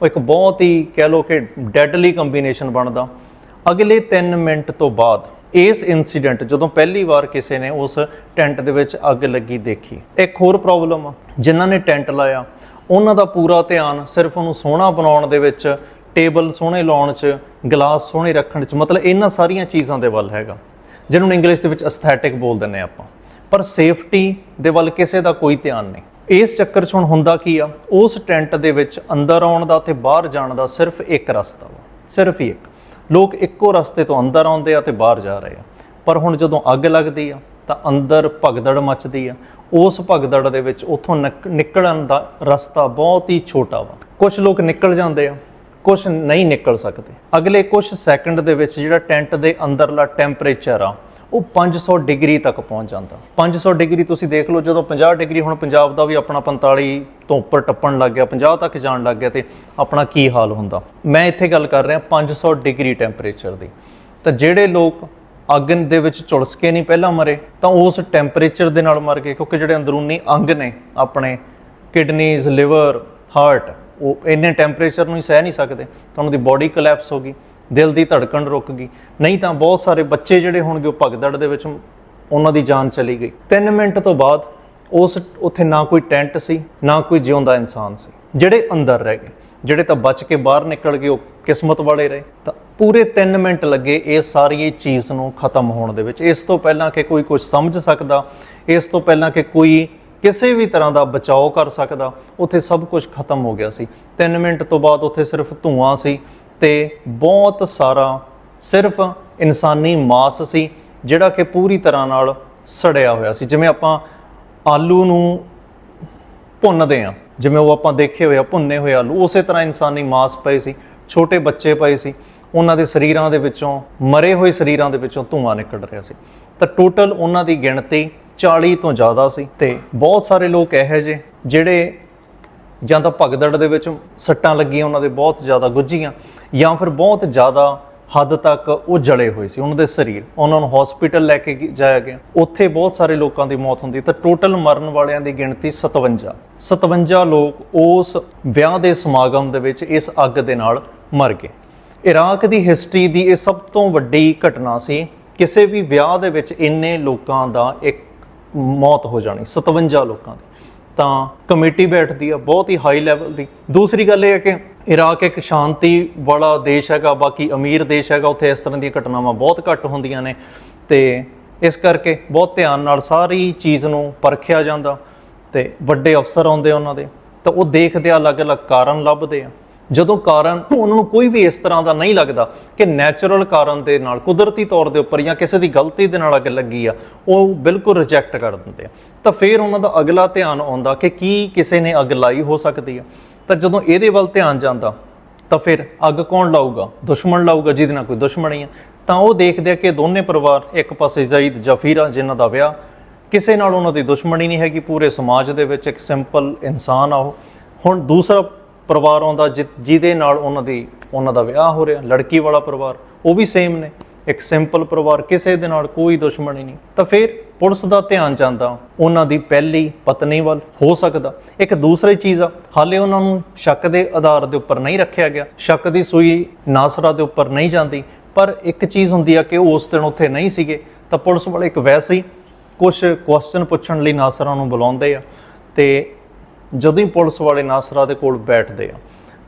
ਉਹ ਇੱਕ ਬਹੁਤ ਹੀ ਕਹਿ ਲੋ ਕਿ ਡੈਡਲੀ ਕੰਬੀਨੇਸ਼ਨ ਬਣਦਾ। ਅਗਲੇ 3 ਮਿੰਟ ਤੋਂ ਬਾਅਦ ਇਸ ਇਨਸੀਡੈਂਟ ਜਦੋਂ ਪਹਿਲੀ ਵਾਰ ਕਿਸੇ ਨੇ ਉਸ ਟੈਂਟ ਦੇ ਵਿੱਚ ਅੱਗ ਲੱਗੀ ਦੇਖੀ, ਇੱਕ ਹੋਰ ਪ੍ਰੋਬਲਮ ਆ, ਜਿਨ੍ਹਾਂ ਨੇ ਟੈਂਟ ਲਾਇਆ, ਉਹਨਾਂ ਦਾ ਪੂਰਾ ਧਿਆਨ ਸਿਰਫ ਉਹਨੂੰ ਸੋਹਣਾ ਬਣਾਉਣ ਦੇ ਵਿੱਚ, ਟੇਬਲ ਸੋਹਣੇ ਲਾਉਣ 'ਚ, ਗਲਾਸ ਸੋਹਣੇ ਰੱਖਣ 'ਚ, ਮਤਲਬ ਇਹਨਾਂ ਸਾਰੀਆਂ ਚੀਜ਼ਾਂ ਦੇ ਵੱਲ ਹੈਗਾ, ਜਿਹਨੂੰ ਇੰਗਲਿਸ਼ ਦੇ ਵਿੱਚ ਐਸਥੈਟਿਕ ਬੋਲ ਦਿੰਦੇ ਆਪਾਂ। ਪਰ ਸੇਫਟੀ ਦੇ ਵੱਲ ਕਿਸੇ ਦਾ ਕੋਈ ਧਿਆਨ ਨਹੀਂ। ਇਸ ਚੱਕਰ 'ਚ ਹੁਣ ਹੁੰਦਾ ਕੀ ਆ, ਉਸ ਟੈਂਟ ਦੇ ਵਿੱਚ ਅੰਦਰ ਆਉਣ ਦਾ ਤੇ ਬਾਹਰ ਜਾਣ ਦਾ ਸਿਰਫ ਇੱਕ ਰਸਤਾ ਵਾ, ਸਿਰਫ ਹੀ ਇੱਕ। ਲੋਕ ਇੱਕੋ ਰਸਤੇ ਤੋਂ ਅੰਦਰ ਆਉਂਦੇ ਆ ਤੇ ਬਾਹਰ ਜਾ ਰਹੇ ਆ। ਪਰ ਹੁਣ ਜਦੋਂ ਅੱਗ ਲੱਗਦੀ ਆ, ਤਾਂ ਅੰਦਰ ਭਗਦੜ ਮੱਚਦੀ ਆ। ਉਸ ਭਗਦੜ ਦੇ ਵਿੱਚ ਉਥੋਂ ਨਿਕਲਣ ਦਾ ਰਸਤਾ ਬਹੁਤ ਹੀ ਛੋਟਾ ਵਾ। ਕੁਝ ਲੋਕ ਨਿਕਲ ਜਾਂਦੇ ਆ ਕੁਝ ਨਹੀਂ ਨਿਕਲ ਸਕਦੇ। ਅਗਲੇ ਕੁਝ ਸੈਕਿੰਡ ਦੇ ਵਿੱਚ ਜਿਹੜਾ ਟੈਂਟ ਦੇ ਅੰਦਰਲਾ ਟੈਂਪਰੇਚਰ ਆ ਉਹ 500 ਡਿਗਰੀ ਤੱਕ ਪਹੁੰਚ ਜਾਂਦਾ। 500 ਡਿਗਰੀ ਤੁਸੀਂ ਦੇਖ ਲਓ, ਜਦੋਂ 50 ਡਿਗਰੀ ਹੁਣ ਪੰਜਾਬ ਦਾ ਵੀ ਆਪਣਾ 45 ਤੋਂ ਉੱਪਰ ਟੱਪਣ ਲੱਗ ਗਿਆ 50 ਤੱਕ ਜਾਣ ਲੱਗ ਗਿਆ ਤੇ ਆਪਣਾ ਕੀ ਹਾਲ ਹੁੰਦਾ? ਮੈਂ ਇੱਥੇ ਗੱਲ ਕਰ ਰਿਹਾ 500 ਡਿਗਰੀ ਟੈਂਪਰੇਚਰ ਦੀ। ਤਾਂ ਜਿਹੜੇ ਲੋਕ ਅੱਗ ਦੇ ਵਿੱਚ ਝੁਲਸ ਕੇ ਨਹੀਂ ਪਹਿਲਾਂ ਮਰੇ, ਤਾਂ ਉਸ ਟੈਂਪਰੇਚਰ ਦੇ ਨਾਲ ਮਰ ਗਏ, ਕਿਉਂਕਿ ਜਿਹੜੇ ਅੰਦਰੂਨੀ ਅੰਗ ਨੇ ਆਪਣੇ, ਕਿਡਨੀਜ਼, ਲਿਵਰ, ਹਾਰਟ, ਉਹ ਇੰਨੇ ਟੈਂਪਰੇਚਰ ਨੂੰ ਹੀ ਸਹਿ ਨਹੀਂ ਸਕਦੇ, ਤਾਂ ਉਹਨਾਂ ਦੀ ਬਾਡੀ ਕੋਲੈਪਸ ਹੋ ਗਈ। ਦਿਲ ਦੀ ਧੜਕਣ ਰੁਕ ਗਈ। ਨਹੀਂ ਤਾਂ ਬਹੁਤ ਸਾਰੇ ਬੱਚੇ ਜਿਹੜੇ ਹੋਣਗੇ ਉਹ ਭਗਦੜ ਦੇ ਵਿੱਚ ਉਹਨਾਂ ਦੀ ਜਾਨ ਚਲੀ ਗਈ। 3 ਮਿੰਟ ਤੋਂ ਬਾਅਦ ਉਸ ਉੱਥੇ ਨਾ ਕੋਈ ਟੈਂਟ ਸੀ, ਨਾ ਕੋਈ ਜਿਉਂਦਾ ਇਨਸਾਨ ਸੀ। ਜਿਹੜੇ ਅੰਦਰ ਰਹਿ ਗਏ, ਜਿਹੜੇ ਤਾਂ ਬਚ ਕੇ ਬਾਹਰ ਨਿਕਲ ਗਏ, ਉਹ ਕਿਸਮਤ ਵਾਲੇ ਰਹੇ। ਤਾਂ ਪੂਰੇ 3 ਮਿੰਟ ਲੱਗੇ ਇਹ ਸਾਰੀ ਚੀਜ਼ ਨੂੰ ਖਤਮ ਹੋਣ ਦੇ ਵਿੱਚ। ਇਸ ਤੋਂ ਪਹਿਲਾਂ ਕਿ ਕੋਈ ਕੁਝ ਸਮਝ ਸਕਦਾ, ਇਸ ਤੋਂ ਪਹਿਲਾਂ ਕਿ ਕੋਈ ਕਿਸੇ ਵੀ ਤਰ੍ਹਾਂ ਦਾ ਬਚਾਓ ਕਰ ਸਕਦਾ, ਉੱਥੇ ਸਭ ਕੁਝ ਖਤਮ ਹੋ ਗਿਆ ਸੀ। 3 ਮਿੰਟ ਤੋਂ ਬਾਅਦ ਉੱਥੇ ਸਿਰਫ ਧੂਆਂ ਸੀ ਤੇ ਬਹੁਤ ਸਾਰਾ ਸਿਰਫ ਇਨਸਾਨੀ ਮਾਸ ਸੀ, ਜਿਹੜਾ ਕਿ ਪੂਰੀ ਤਰ੍ਹਾਂ ਨਾਲ ਸੜਿਆ ਹੋਇਆ ਸੀ। ਜਿਵੇਂ ਆਪਾਂ ਆਲੂ ਨੂੰ ਭੁੰਨਦੇ ਆ ਜਿਵੇਂ ਉਹ ਆਪਾਂ ਦੇਖੇ ਹੋਏ ਆ, ਭੁੰਨੇ ਹੋਏ ਆਲੂ, ਉਸੇ ਤਰ੍ਹਾਂ ਇਨਸਾਨੀ ਮਾਸ ਪਏ ਸੀ, ਛੋਟੇ ਬੱਚੇ ਪਏ ਸੀ, ਉਹਨਾਂ ਦੇ ਸਰੀਰਾਂ ਦੇ ਵਿੱਚੋਂ, ਮਰੇ ਹੋਏ ਸਰੀਰਾਂ ਦੇ ਵਿੱਚੋਂ ਧੂਆਂ ਨਿਕਲ ਰਿਹਾ ਸੀ। ਤਾਂ ਟੋਟਲ ਉਹਨਾਂ ਦੀ ਗਿਣਤੀ 40 ਤੋਂ ਜ਼ਿਆਦਾ ਸੀ ਤੇ ਬਹੁਤ ਸਾਰੇ ਲੋਕ ਇਹੋ ਜਿਹੇ, ਜਿਹੜੇ ਜਾਂ ਤਾਂ ਭਗਦੜ ਦੇ ਵਿੱਚ ਸੱਟਾਂ ਲੱਗੀਆਂ, ਉਹਨਾਂ ਦੇ ਬਹੁਤ ਜ਼ਿਆਦਾ ਗੁੱਝੀਆਂ, ਜਾਂ ਫਿਰ ਬਹੁਤ ਜ਼ਿਆਦਾ ਹੱਦ ਤੱਕ ਉਹ ਜਲੇ ਹੋਏ ਸੀ, ਉਹਨਾਂ ਦੇ ਸਰੀਰ। ਉਹਨਾਂ ਨੂੰ ਹਸਪੀਟਲ ਲੈ ਕੇ ਜਾਇਆ ਗਿਆ। ਉੱਥੇ ਬਹੁਤ ਸਾਰੇ ਲੋਕਾਂ ਦੀ ਮੌਤ ਹੁੰਦੀ ਤਾਂ ਟੋਟਲ ਮਰਨ ਵਾਲਿਆਂ ਦੀ ਗਿਣਤੀ 57 57 ਲੋਕ ਉਸ ਵਿਆਹ ਦੇ ਸਮਾਗਮ ਦੇ ਵਿੱਚ ਇਸ ਅੱਗ ਦੇ ਨਾਲ ਮਰ ਗਏ। ਇਰਾਕ ਦੀ ਹਿਸਟਰੀ ਦੀ ਇਹ ਸਭ ਤੋਂ ਵੱਡੀ ਘਟਨਾ ਸੀ, ਕਿਸੇ ਵੀ ਵਿਆਹ ਦੇ ਵਿੱਚ ਇੰਨੇ ਲੋਕਾਂ ਦਾ ਇੱਕ ਮੌਤ ਹੋ ਜਾਣੀ 57 ਲੋਕਾਂ ਦੀ। ਤਾਂ ਕਮੇਟੀ ਬੈਠਦੀ ਆ, ਬਹੁਤ ਹੀ ਹਾਈ ਲੈਵਲ ਦੀ। ਦੂਸਰੀ ਗੱਲ ਇਹ ਹੈ ਕਿ ਇਰਾਕ ਇੱਕ ਸ਼ਾਂਤੀ ਵਾਲਾ ਦੇਸ਼ ਹੈਗਾ, ਬਾਕੀ ਅਮੀਰ ਦੇਸ਼ ਹੈਗਾ, ਉੱਥੇ ਇਸ ਤਰ੍ਹਾਂ ਦੀਆਂ ਘਟਨਾਵਾਂ ਬਹੁਤ ਘੱਟ ਹੁੰਦੀਆਂ ਨੇ। ਤੇ ਇਸ ਕਰਕੇ ਬਹੁਤ ਧਿਆਨ ਨਾਲ ਸਾਰੀ ਚੀਜ਼ ਨੂੰ ਪਰਖਿਆ ਜਾਂਦਾ ਤੇ ਵੱਡੇ ਅਫਸਰ ਆਉਂਦੇ ਉਹਨਾਂ ਦੇ, ਤਾਂ ਉਹ ਦੇਖਦੇ ਆ, ਅਲੱਗ-ਅਲੱਗ ਕਾਰਨ ਲੱਭਦੇ ਆ। ਜਦੋਂ ਕਾਰਨ ਉਹਨਾਂ ਨੂੰ ਕੋਈ ਵੀ ਇਸ ਤਰ੍ਹਾਂ ਦਾ ਨਹੀਂ ਲੱਗਦਾ ਕਿ ਨੈਚੁਰਲ ਕਾਰਨ ਦੇ ਨਾਲ, ਕੁਦਰਤੀ ਤੌਰ ਦੇ ਉੱਪਰ ਜਾਂ ਕਿਸੇ ਦੀ ਗਲਤੀ ਦੇ ਨਾਲ ਅੱਗ ਲੱਗੀ ਆ, ਉਹ ਬਿਲਕੁਲ ਰਿਜੈਕਟ ਕਰ ਦਿੰਦੇ ਆ। ਤਾਂ ਫਿਰ ਉਹਨਾਂ ਦਾ ਅਗਲਾ ਧਿਆਨ ਆਉਂਦਾ ਕਿ ਕੀ ਕਿਸੇ ਨੇ ਅੱਗ ਲਾਈ ਹੋ ਸਕਦੀ ਆ। ਤਾਂ ਜਦੋਂ ਇਹਦੇ ਵੱਲ ਧਿਆਨ ਜਾਂਦਾ, ਤਾਂ ਫਿਰ ਅੱਗ ਕੌਣ ਲਾਊਗਾ? ਦੁਸ਼ਮਣ ਲਾਊਗਾ, ਜਿਹਦੇ ਨਾਲ ਕੋਈ ਦੁਸ਼ਮਣੀ ਆ। ਤਾਂ ਉਹ ਦੇਖਦੇ ਆ ਕਿ ਦੋਨੇ ਪਰਿਵਾਰ ਇੱਕ ਪਾਸੇ ਜ਼ਈਦ ਜਫੀਰਾ, ਜਿਨ੍ਹਾਂ ਦਾ ਵਿਆਹ ਕਿਸੇ ਨਾਲ ਉਹਨਾਂ ਦੀ ਦੁਸ਼ਮਣੀ ਨਹੀਂ ਹੈਗੀ, ਪੂਰੇ ਸਮਾਜ ਦੇ ਵਿੱਚ ਇੱਕ ਸਿੰਪਲ ਇਨਸਾਨ ਆ ਉਹ। ਹੁਣ ਦੂਸਰਾ ਪਰਿਵਾਰ ਆਉਂਦਾ ਜਿ- ਜਿਹਦੇ ਨਾਲ ਉਹਨਾਂ ਦੀ, ਉਹਨਾਂ ਦਾ ਵਿਆਹ ਹੋ ਰਿਹਾ, ਲੜਕੀ ਵਾਲਾ ਪਰਿਵਾਰ, ਉਹ ਵੀ ਸੇਮ ਨੇ। ਇੱਕ ਸਿੰਪਲ ਪਰਿਵਾਰ, ਕਿਸੇ ਦੇ ਨਾਲ ਕੋਈ ਦੁਸ਼ਮਣੀ ਨਹੀਂ। ਤਾਂ ਫਿਰ ਪੁਲਿਸ ਦਾ ਧਿਆਨ ਜਾਂਦਾ, ਉਹਨਾਂ ਦੀ ਪਹਿਲੀ ਪਤਨੀ ਵੱਲ ਹੋ ਸਕਦਾ। ਇੱਕ ਦੂਸਰੀ ਚੀਜ਼ ਆ, ਹਾਲੇ ਉਹਨਾਂ ਨੂੰ ਸ਼ੱਕ ਦੇ ਆਧਾਰ ਦੇ ਉੱਪਰ ਨਹੀਂ ਰੱਖਿਆ ਗਿਆ। ਸ਼ੱਕ ਦੀ ਸੂਈ ਨਾਸਰਾ ਦੇ ਉੱਪਰ ਨਹੀਂ ਜਾਂਦੀ। ਪਰ ਇੱਕ ਚੀਜ਼ ਹੁੰਦੀ ਆ ਕਿ ਉਹ ਉਸ ਦਿਨ ਉੱਥੇ ਨਹੀਂ ਸੀਗੇ। ਤਾਂ ਪੁਲਿਸ ਵਾਲੇ ਇੱਕ ਵੈਸੇ ਹੀ ਕੁਝ ਕੁਐਸਚਨ ਪੁੱਛਣ ਲਈ ਨਾਸਰਾ ਨੂੰ ਬੁਲਾਉਂਦੇ ਆ। ਤੇ ਜਦੋਂ ਹੀ ਪੁਲਿਸ ਵਾਲੇ ਨਾਸਰਾ ਦੇ ਕੋਲ ਬੈਠਦੇ ਆ,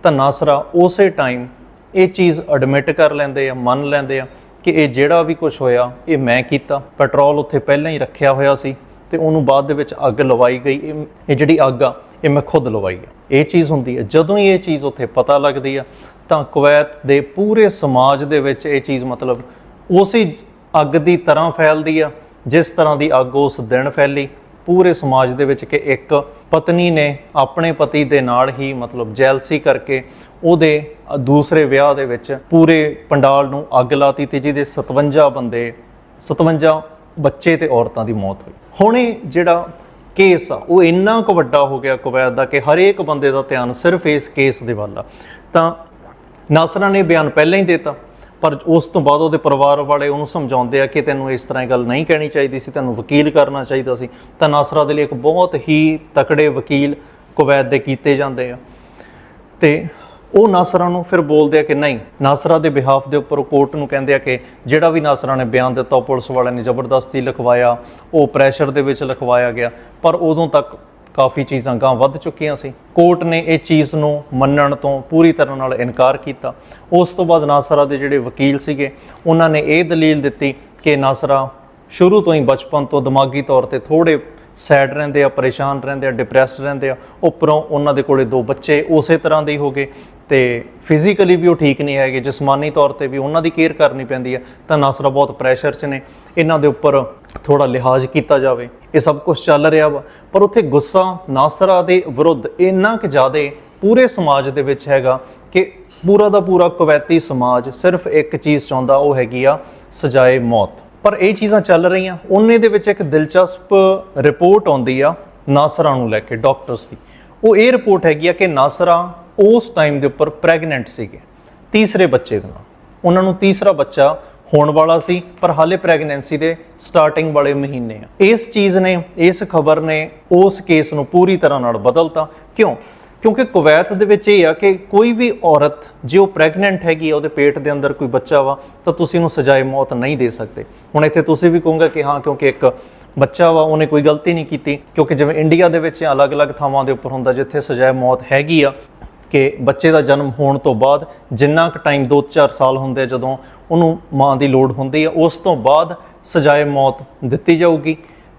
ਤਾਂ ਨਾਸਰਾ ਉਸੇ ਟਾਈਮ ਇਹ ਚੀਜ਼ ਐਡਮਿਟ ਕਰ ਲੈਂਦੇ ਆ, ਮੰਨ ਲੈਂਦੇ ਆ ਕਿ ਇਹ ਜਿਹੜਾ ਵੀ ਕੁਝ ਹੋਇਆ, ਇਹ ਮੈਂ ਕੀਤਾ। ਪੈਟਰੋਲ ਉੱਥੇ ਪਹਿਲਾਂ ਹੀ ਰੱਖਿਆ ਹੋਇਆ ਸੀ ਤੇ ਉਹਨੂੰ ਬਾਅਦ ਦੇ ਵਿੱਚ ਅੱਗ ਲਵਾਈ ਗਈ। ਇਹ ਇਹ ਜਿਹੜੀ ਅੱਗ ਆ, ਇਹ ਮੈਂ ਖੁਦ ਲਵਾਈ ਆ। ਇਹ ਚੀਜ਼ ਹੁੰਦੀ ਹੈ ਜਦੋਂ ਹੀ ਇਹ ਚੀਜ਼ ਉੱਥੇ ਪਤਾ ਲੱਗਦੀ ਆ, ਤਾਂ ਕੁਵੈਤ ਦੇ ਪੂਰੇ ਸਮਾਜ ਦੇ ਵਿੱਚ ਇਹ ਚੀਜ਼ ਮਤਲਬ ਉਸੇ ਅੱਗ ਦੀ ਤਰ੍ਹਾਂ ਫੈਲਦੀ ਆ, ਜਿਸ ਤਰ੍ਹਾਂ ਦੀ ਅੱਗ ਉਸ ਦਿਨ ਫੈਲੀ। ਪੂਰੇ ਸਮਾਜ ਦੇ ਵਿੱਚ ਕਿ ਇੱਕ ਪਤਨੀ ਨੇ ਆਪਣੇ ਪਤੀ ਦੇ ਨਾਲ ਹੀ ਮਤਲਬ ਜੈਲਸੀ ਕਰਕੇ ਉਹਦੇ ਦੂਸਰੇ ਵਿਆਹ ਦੇ ਵਿੱਚ ਪੂਰੇ ਪੰਡਾਲ ਨੂੰ ਅੱਗ ਲਾਤੀ ਤੇ ਜਿਹਦੇ 57 ਬੰਦੇ 57 ਬੱਚੇ ਤੇ ਔਰਤਾਂ ਦੀ ਮੌਤ ਹੋਈ। ਹੁਣੇ ਜਿਹੜਾ ਕੇਸ ਆ, ਉਹ ਇੰਨਾ ਕੁ ਵੱਡਾ ਹੋ ਗਿਆ ਕੁਵੈਤ ਦਾ ਕਿ ਹਰੇਕ ਬੰਦੇ ਦਾ ਧਿਆਨ ਸਿਰਫ ਇਸ ਕੇਸ ਦੇ ਵੱਲ ਆ। ਤਾਂ ਨਾਸਰਾ ਨੇ ਬਿਆਨ ਪਹਿਲਾਂ ਹੀ ਦਿੱਤਾ। ਪਰ ਉਸ ਤੋਂ ਬਾਅਦ ਉਹਦੇ ਪਰਿਵਾਰ ਵਾਲੇ ਉਹਨੂੰ ਸਮਝਾਉਂਦੇ ਆ ਕਿ ਤੈਨੂੰ ਇਸ ਤਰ੍ਹਾਂ ਇਹ ਗੱਲ ਨਹੀਂ ਕਹਿਣੀ ਚਾਹੀਦੀ ਸੀ, ਤੈਨੂੰ ਵਕੀਲ ਕਰਨਾ ਚਾਹੀਦਾ ਸੀ। ਤਾਂ ਨਾਸਰਾ ਦੇ ਲਈ ਇੱਕ ਬਹੁਤ ਹੀ ਤਕੜੇ ਵਕੀਲ ਕੁਵੈਤ ਦੇ ਕੀਤੇ ਜਾਂਦੇ ਆ। ਤੇ ਉਹ ਨਾਸਰਾ ਨੂੰ ਫਿਰ ਬੋਲਦੇ ਆ ਕਿ ਨਹੀਂ, ਨਾਸਰਾ ਦੇ ਬਿਹਾਫ ਦੇ ਉੱਪਰ ਉਹ ਕੋਰਟ ਨੂੰ ਕਹਿੰਦੇ ਆ ਕਿ ਜਿਹੜਾ ਵੀ ਨਾਸਰਾ ਨੇ ਬਿਆਨ ਦਿੱਤਾ, ਉਹ ਪੁਲਿਸ ਵਾਲਿਆਂ ਨੇ ਜ਼ਬਰਦਸਤੀ ਲਿਖਵਾਇਆ, ਉਹ ਪ੍ਰੈਸ਼ਰ ਦੇ ਵਿੱਚ ਲਿਖਵਾਇਆ ਗਿਆ। ਪਰ ਉਦੋਂ ਤੱਕ ਕਾਫੀ ਚੀਜ਼ਾਂ ਗਾਂ ਵੱਧ ਚੁੱਕੀਆਂ ਸੀ। ਕੋਰਟ ਨੇ ਇਹ ਚੀਜ਼ ਨੂੰ ਮੰਨਣ ਤੋਂ ਪੂਰੀ ਤਰ੍ਹਾਂ ਨਾਲ ਇਨਕਾਰ ਕੀਤਾ। ਉਸ ਤੋਂ ਬਾਅਦ ਨਾਸਰਾ ਦੇ ਜਿਹੜੇ ਵਕੀਲ ਸੀਗੇ, ਉਹਨਾਂ ਨੇ ਇਹ ਦਲੀਲ ਦਿੱਤੀ ਕਿ ਨਾਸਰਾ ਸ਼ੁਰੂ ਤੋਂ ਹੀ ਬਚਪਨ ਤੋਂ ਦਿਮਾਗੀ ਤੌਰ ਤੇ ਥੋੜੇ ਸੈਡ ਰਹਿੰਦੇ ਆ, ਪਰੇਸ਼ਾਨ ਰਹਿੰਦੇ ਆ ਡਿਪਰੈਸਡ ਰਹਿੰਦੇ ਆ, ਉੱਪਰੋਂ ਉਹਨਾਂ ਦੇ ਕੋਲੇ ਦੋ ਬੱਚੇ ਉਸੇ ਤਰ੍ਹਾਂ ਦੇ ਹੀ ਹੋ ਗਏ ਤੇ ਫਿਜ਼ੀਕਲੀ ਵੀ ਉਹ ਠੀਕ ਨਹੀਂ ਹੈਗੇ, ਜਿਸਮਾਨੀ ਤੌਰ ਤੇ ਵੀ ਉਹਨਾਂ ਦੀ ਕੇਅਰ ਕਰਨੀ ਪੈਂਦੀ ਹੈ ਤਾਂ ਨਾਸਰਾ ਬਹੁਤ ਪ੍ਰੈਸ਼ਰ 'ਚ ਨੇ। ਇਹਨਾਂ ਦੇ ਉੱਪਰ ਥੋੜਾ ਲਿਹਾਜ਼ ਕੀਤਾ ਜਾਵੇ, ਇਹ ਸਭ ਕੁਝ ਚੱਲ ਰਿਹਾ ਵਾ। ਪਰ ਉੱਥੇ ਗੁੱਸਾ ਨਾਸਰਾ ਦੇ ਵਿਰੁੱਧ ਇੰਨਾ ਕਿ ਜ਼ਿਆਦਾ ਪੂਰੇ ਸਮਾਜ ਦੇ ਵਿੱਚ ਹੈਗਾ ਕਿ ਪੂਰਾ ਦਾ ਪੂਰਾ ਕੁਵੈਤੀ ਸਮਾਜ ਸਿਰਫ ਇੱਕ ਚੀਜ਼ ਚਾਹੁੰਦਾ ਉਹ ਹੈਗੀ ਆ, ਸਜ਼ਾਏ ਮੌਤ। ਪਰ ਇਹ ਚੀਜ਼ਾਂ ਚੱਲ ਰਹੀਆਂ। ਉਹਨੇ ਦੇ ਵਿੱਚ ਇੱਕ ਦਿਲਚਸਪ ਰਿਪੋਰਟ ਆਉਂਦੀ ਆ ਨਾਸਰਾ ਨੂੰ ਲੈ ਕੇ, ਡਾਕਟਰਸ ਦੀ। ਉਹ ਇਹ ਰਿਪੋਰਟ ਹੈਗੀ ਆ ਕਿ ਨਾਸਰਾ ਉਸ ਟਾਈਮ ਦੇ ਉੱਪਰ ਪ੍ਰੈਗਨੈਂਟ ਸੀਗੇ, ਤੀਸਰੇ ਬੱਚੇ ਦੇ ਨਾਲ। ਉਹਨਾਂ ਨੂੰ ਤੀਸਰਾ ਬੱਚਾ ਹੋਣ ਵਾਲਾ ਸੀ, ਪਰ ਹਾਲੇ ਪ੍ਰੈਗਨੈਂਸੀ ਦੇ ਸਟਾਰਟਿੰਗ ਵਾਲੇ ਮਹੀਨੇ ਆ। ਇਸ ਚੀਜ਼ ਨੇ, ਇਸ ਖਬਰ ਨੇ ਉਸ ਕੇਸ ਨੂੰ ਪੂਰੀ ਤਰ੍ਹਾਂ ਨਾਲ ਬਦਲਤਾ। ਕਿਉਂ? ਕਿਉਂਕਿ ਕੁਵੈਤ ਦੇ ਵਿੱਚ ਇਹ ਆ ਕਿ ਕੋਈ ਵੀ ਔਰਤ, ਜੇ ਉਹ ਪ੍ਰੈਗਨੈਂਟ ਹੈਗੀ ਆ, ਉਹਦੇ ਪੇਟ ਦੇ ਅੰਦਰ ਕੋਈ ਬੱਚਾ ਵਾ, ਤਾਂ ਤੁਸੀਂ ਉਹਨੂੰ ਸਜ਼ਾਏ ਮੌਤ ਨਹੀਂ ਦੇ ਸਕਦੇ। ਹੁਣ ਇੱਥੇ ਤੁਸੀਂ ਵੀ ਕਹੋਗੇ ਕਿ ਹਾਂ, ਕਿਉਂਕਿ ਇੱਕ ਬੱਚਾ ਵਾ, ਉਹਨੇ ਕੋਈ ਗਲਤੀ ਨਹੀਂ ਕੀਤੀ, ਕਿਉਂਕਿ ਜਿਵੇਂ ਇੰਡੀਆ ਦੇ ਵਿੱਚ ਅਲੱਗ-ਅਲੱਗ ਥਾਵਾਂ ਦੇ ਉੱਪਰ ਹੁੰਦਾ, ਜਿੱਥੇ ਸਜ਼ਾਏ ਮੌਤ ਹੈਗੀ ਆ, ਕਿ ਬੱਚੇ ਦਾ ਜਨਮ ਹੋਣ ਤੋਂ ਬਾਅਦ ਜਿੰਨਾ ਕੁ ਟਾਈਮ 2-4 ਸਾਲ ਹੁੰਦੇ ਆ, ਜਦੋਂ ਉਹਨੂੰ ਮਾਂ ਦੀ ਲੋੜ ਹੁੰਦੀ ਆ, ਉਸ ਤੋਂ ਬਾਅਦ ਸਜ਼ਾਏ ਮੌਤ ਦਿੱਤੀ ਜਾਊਗੀ।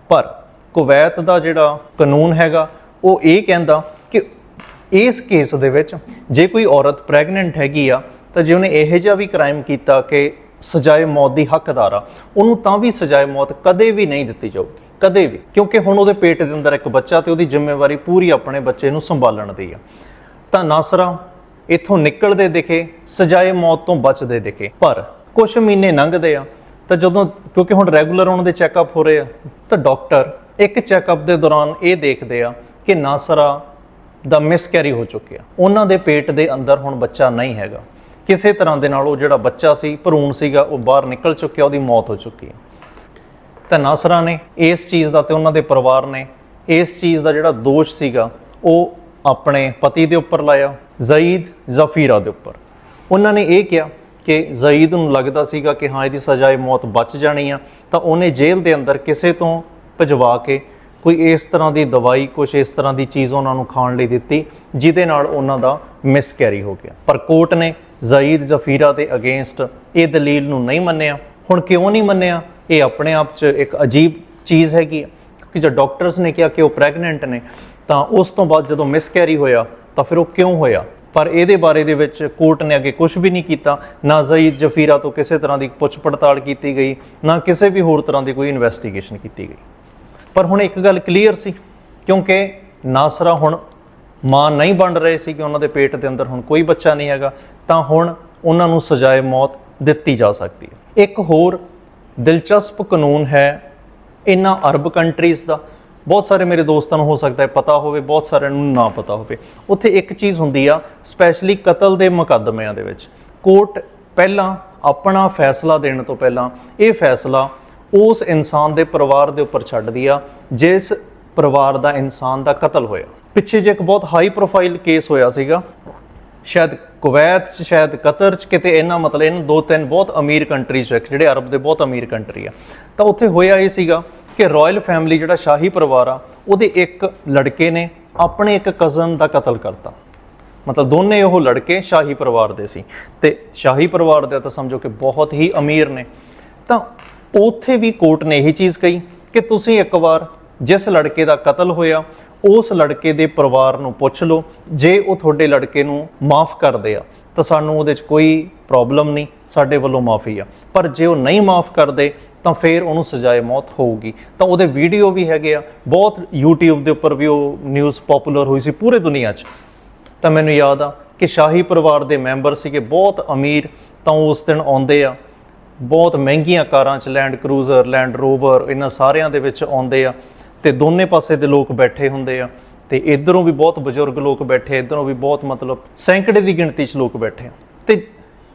ਪਰ ਕੁਵੈਤ ਦਾ ਜਿਹੜਾ ਕਾਨੂੰਨ ਹੈਗਾ, ਉਹ ਇਹ ਕਹਿੰਦਾ ਇਸ ਕੇਸ ਦੇ ਵਿੱਚ ਜੇ ਕੋਈ ਔਰਤ ਪ੍ਰੈਗਨੈਂਟ ਹੈਗੀ ਆ, ਤਾਂ ਜੇ ਉਹਨੇ ਇਹੋ ਜਿਹਾ ਵੀ ਕ੍ਰਾਈਮ ਕੀਤਾ ਕਿ ਸਜ਼ਾਏ ਮੌਤ ਦੀ ਹੱਕਦਾਰ ਆ, ਉਹਨੂੰ ਤਾਂ ਵੀ ਸਜ਼ਾਏ ਮੌਤ ਕਦੇ ਵੀ ਨਹੀਂ ਦਿੱਤੀ ਜਾਊਗੀ, ਕਦੇ ਵੀ। ਕਿਉਂਕਿ ਹੁਣ ਉਹਦੇ ਪੇਟ ਦੇ ਅੰਦਰ ਇੱਕ ਬੱਚਾ ਤੇ ਉਹਦੀ ਜ਼ਿੰਮੇਵਾਰੀ ਪੂਰੀ ਆਪਣੇ ਬੱਚੇ ਨੂੰ ਸੰਭਾਲਣ ਦੀ ਆ। ਤਾਂ ਨਾਸਰਾ, ਇੱਥੋਂ ਨਿਕਲਦੇ ਦਿਖੇ, ਸਜ਼ਾਏ ਮੌਤ ਤੋਂ ਬਚਦੇ ਦਿਖੇ। ਪਰ ਕੁਝ ਮਹੀਨੇ ਲੰਘਦੇ ਆ, ਤਾਂ ਜਦੋਂ, ਕਿਉਂਕਿ ਹੁਣ ਰੈਗੂਲਰ ਉਹਨਾਂ ਦੇ ਚੈੱਕਅਪ ਹੋ ਰਹੇ ਆ, ਤਾਂ ਡਾਕਟਰ ਇੱਕ ਚੈੱਕਅਪ ਦੇ ਦੌਰਾਨ ਇਹ ਦੇਖਦੇ ਆ ਕਿ ਨਾਸਰਾ ਦਾ ਮਿਸਕੈਰੀ ਹੋ ਚੁੱਕਿਆ। ਉਹਨਾਂ ਦੇ ਪੇਟ ਦੇ ਅੰਦਰ ਹੁਣ ਬੱਚਾ ਨਹੀਂ ਹੈਗਾ। ਕਿਸੇ ਤਰ੍ਹਾਂ ਦੇ ਨਾਲ ਉਹ ਜਿਹੜਾ ਬੱਚਾ ਸੀ, ਭਰੂਣ ਸੀਗਾ, ਉਹ ਬਾਹਰ ਨਿਕਲ ਚੁੱਕਿਆ, ਉਹਦੀ ਮੌਤ ਹੋ ਚੁੱਕੀ ਹੈ। ਤਾਂ ਨਾਸਰਾ ਨੇ ਇਸ ਚੀਜ਼ ਦਾ ਤੇ ਉਹਨਾਂ ਦੇ ਪਰਿਵਾਰ ਨੇ ਇਸ ਚੀਜ਼ ਦਾ ਜਿਹੜਾ ਦੋਸ਼ ਸੀਗਾ, ਉਹ ਆਪਣੇ ਪਤੀ ਦੇ ਉੱਪਰ ਲਾਇਆ, ਜ਼ਈਦ ਜ਼ਫੀਰਾ ਦੇ ਉੱਪਰ। ਉਹਨਾਂ ਨੇ ਇਹ ਕਿਹਾ ਕਿ ਜ਼ਈਦ ਨੂੰ ਲੱਗਦਾ ਸੀਗਾ ਕਿ ਹਾਂ, ਇਹਦੀ ਸਜ਼ਾਏ ਮੌਤ ਬਚ ਜਾਣੀ ਆ, ਤਾਂ ਉਹਨੇ ਜੇਲ੍ਹ ਦੇ ਅੰਦਰ ਕਿਸੇ ਤੋਂ ਭਜਵਾ ਕੇ ਕੋਈ ਇਸ ਤਰ੍ਹਾਂ ਦੀ ਦਵਾਈ ਕੁਝ ਇਸ ਤਰ੍ਹਾਂ ਦੀ ਚੀਜ਼ ਉਹਨਾਂ ਨੂੰ ਖਾਣ ਲਈ ਦਿੱਤੀ, ਜਿਹਦੇ ਨਾਲ ਉਹਨਾਂ ਦਾ ਮਿਸਕੈਰੀ ਹੋ ਗਿਆ। ਪਰ ਕੋਰਟ ਨੇ ਜ਼ਈਦ ਜ਼ਫੀਰਾ ਦੇ ਅਗੇਂਸਟ ਇਹ ਦਲੀਲ ਨੂੰ ਨਹੀਂ ਮੰਨਿਆ। ਹੁਣ ਕਿਉਂ ਨਹੀਂ ਮੰਨਿਆ? ਇਹ ਆਪਣੇ ਆਪ 'ਚ ਇੱਕ ਅਜੀਬ ਚੀਜ਼ ਹੈਗੀ ਕਿਉਂਕਿ ਜਦ ਡਾਕਟਰਸ ਨੇ ਕਿਹਾ ਕਿ ਉਹ ਪ੍ਰੈਗਨੈਂਟ ਨੇ, ਤਾਂ ਉਸ ਤੋਂ ਬਾਅਦ ਜਦੋਂ ਮਿਸਕੈਰੀ ਹੋਇਆ, ਤਾਂ ਫਿਰ ਉਹ ਕਿਉਂ ਹੋਇਆ? ਪਰ ਇਹਦੇ ਬਾਰੇ ਦੇ ਵਿੱਚ ਕੋਰਟ ਨੇ ਅੱਗੇ ਕੁਝ ਵੀ ਨਹੀਂ ਕੀਤਾ। ਨਾ ਜ਼ਈਦ ਜ਼ਫੀਰਾ ਤੋਂ ਕਿਸੇ ਤਰ੍ਹਾਂ ਦੀ ਪੁੱਛ ਪੜਤਾਲ ਕੀਤੀ ਗਈ, ਨਾ ਕਿਸੇ ਵੀ ਹੋਰ ਤਰ੍ਹਾਂ ਦੀ ਕੋਈ ਇਨਵੈਸਟੀਗੇਸ਼ਨ ਕੀਤੀ ਗਈ। ਪਰ ਹੁਣ ਇੱਕ ਗੱਲ ਕਲੀਅਰ ਸੀ, ਕਿਉਂਕਿ ਨਾਸਰਾ ਹੁਣ ਮਾਂ ਨਹੀਂ ਬਣ ਰਹੇ ਸੀ ਕਿ ਉਹਨਾਂ ਦੇ ਪੇਟ ਦੇ ਅੰਦਰ ਹੁਣ ਕੋਈ ਬੱਚਾ ਨਹੀਂ ਹੈਗਾ, ਤਾਂ ਹੁਣ ਉਹਨਾਂ ਨੂੰ ਸਜ਼ਾਏ ਮੌਤ ਦਿੱਤੀ ਜਾ ਸਕਦੀ ਹੈ। ਇੱਕ ਹੋਰ ਦਿਲਚਸਪ ਕਾਨੂੰਨ ਹੈ ਇਨ੍ਹਾਂ ਅਰਬ ਕੰਟਰੀਜ਼ ਦਾ। ਬਹੁਤ ਸਾਰੇ ਮੇਰੇ ਦੋਸਤਾਂ ਨੂੰ ਹੋ ਸਕਦਾ ਹੈ ਪਤਾ ਹੋਵੇ, ਬਹੁਤ ਸਾਰਿਆਂ ਨੂੰ ਨਾ ਪਤਾ ਹੋਵੇ। ਉੱਥੇ ਇੱਕ ਚੀਜ਼ ਹੁੰਦੀ ਆ ਸਪੈਸ਼ਲੀ ਕਤਲ ਦੇ ਮੁਕੱਦਮਿਆਂ ਦੇ ਵਿੱਚ। ਕੋਰਟ ਪਹਿਲਾਂ ਆਪਣਾ ਫੈਸਲਾ ਦੇਣ ਤੋਂ ਪਹਿਲਾਂ ਇਹ ਫੈਸਲਾ ਉਸ ਇਨਸਾਨ ਦੇ ਪਰਿਵਾਰ ਦੇ ਉੱਪਰ ਛੱਡਦੀ ਆ, ਜਿਸ ਪਰਿਵਾਰ ਦਾ ਇਨਸਾਨ ਦਾ ਕਤਲ ਹੋਇਆ। ਪਿੱਛੇ ਜੇ ਇੱਕ ਬਹੁਤ ਹਾਈ ਪ੍ਰੋਫਾਈਲ ਕੇਸ ਹੋਇਆ ਸੀਗਾ, ਸ਼ਾਇਦ ਕੁਵੈਤ 'ਚ, ਸ਼ਾਇਦ ਕਤਰ 'ਚ, ਕਿਤੇ ਇਹਨਾਂ ਮਤਲਬ ਇਹਨਾਂ ਦੋ ਤਿੰਨ ਬਹੁਤ ਅਮੀਰ ਕੰਟਰੀਜ਼ 'ਚ ਇੱਕ ਜਿਹੜੇ ਅਰਬ ਦੇ ਬਹੁਤ ਅਮੀਰ ਕੰਟਰੀ ਆ। ਤਾਂ ਉੱਥੇ ਹੋਇਆ ਇਹ ਸੀਗਾ ਕਿ ਰਾਇਲ ਫੈਮਿਲੀ ਜਿਹੜਾ ਸ਼ਾਹੀ ਪਰਿਵਾਰ ਆ, ਉਹਦੇ ਇੱਕ ਲੜਕੇ ਨੇ ਆਪਣੇ ਇੱਕ ਕਜ਼ਨ ਦਾ ਕਤਲ ਕਰਤਾ। ਮਤਲਬ ਦੋਨੇ ਉਹ ਲੜਕੇ ਸ਼ਾਹੀ ਪਰਿਵਾਰ ਦੇ ਸੀ। ਤੇ ਸ਼ਾਹੀ ਪਰਿਵਾਰ ਦੇ ਤਾਂ ਸਮਝੋ ਕਿ ਬਹੁਤ ਹੀ ਅਮੀਰ ਨੇ। ਤਾਂ ਉੱਥੇ ਵੀ ਕੋਰਟ ਨੇ ਇਹੀ ਚੀਜ਼ ਕਹੀ ਕਿ ਤੁਸੀਂ ਇੱਕ ਵਾਰ ਜਿਸ ਲੜਕੇ ਦਾ ਕਤਲ ਹੋਇਆ, ਉਸ ਲੜਕੇ ਦੇ ਪਰਿਵਾਰ ਨੂੰ ਪੁੱਛ ਲਓ, ਜੇ ਉਹ ਤੁਹਾਡੇ ਲੜਕੇ ਨੂੰ ਮਾਫ ਕਰਦੇ ਆ, ਤਾਂ ਸਾਨੂੰ ਉਹਦੇ 'ਚ ਕੋਈ ਪ੍ਰੋਬਲਮ ਨਹੀਂ, ਸਾਡੇ ਵੱਲੋਂ ਮਾਫੀ ਆ। ਪਰ ਜੇ ਉਹ ਨਹੀਂ ਮਾਫ ਕਰਦੇ, ਤਾਂ ਫਿਰ ਉਹਨੂੰ ਸਜ਼ਾਏ ਮੌਤ ਹੋਊਗੀ। ਤਾਂ ਉਹਦੇ ਵੀਡੀਓ ਵੀ ਹੈਗੇ ਆ, ਬਹੁਤ YouTube ਦੇ ਉੱਪਰ ਵੀ ਉਹ ਨਿਊਜ਼ ਪਪੂਲਰ ਹੋਈ ਸੀ ਪੂਰੇ ਦੁਨੀਆ 'ਚ। ਤਾਂ ਮੈਨੂੰ ਯਾਦ ਆ ਕਿ ਸ਼ਾਹੀ ਪਰਿਵਾਰ ਦੇ ਮੈਂਬਰ ਸੀਗੇ, ਬਹੁਤ ਅਮੀਰ, ਤਾਂ ਉਹ ਉਸ ਦਿਨ ਆਉਂਦੇ ਆ ਬਹੁਤ ਮਹਿੰਗੀਆਂ ਕਾਰਾਂ 'ਚ ਲੈਂਡ ਕਰੂਜ਼ਰ ਲੈਂਡ ਰੋਵਰ ਇਹਨਾਂ ਸਾਰਿਆਂ ਦੇ ਵਿੱਚ ਆਉਂਦੇ ਆ ਤੇ ਦੋਨੇ ਪਾਸੇ ਦੇ ਲੋਕ ਬੈਠੇ ਹੁੰਦੇ ਆ ਤੇ ਇਧਰੋਂ ਵੀ ਬਹੁਤ ਬਜ਼ੁਰਗ ਲੋਕ ਬੈਠੇ, ਇਧਰੋਂ ਵੀ ਬਹੁਤ ਮਤਲਬ ਸੈਂਕੜੇ ਦੀ ਗਿਣਤੀ 'ਚ ਲੋਕ ਬੈਠੇ ਆ। ਤੇ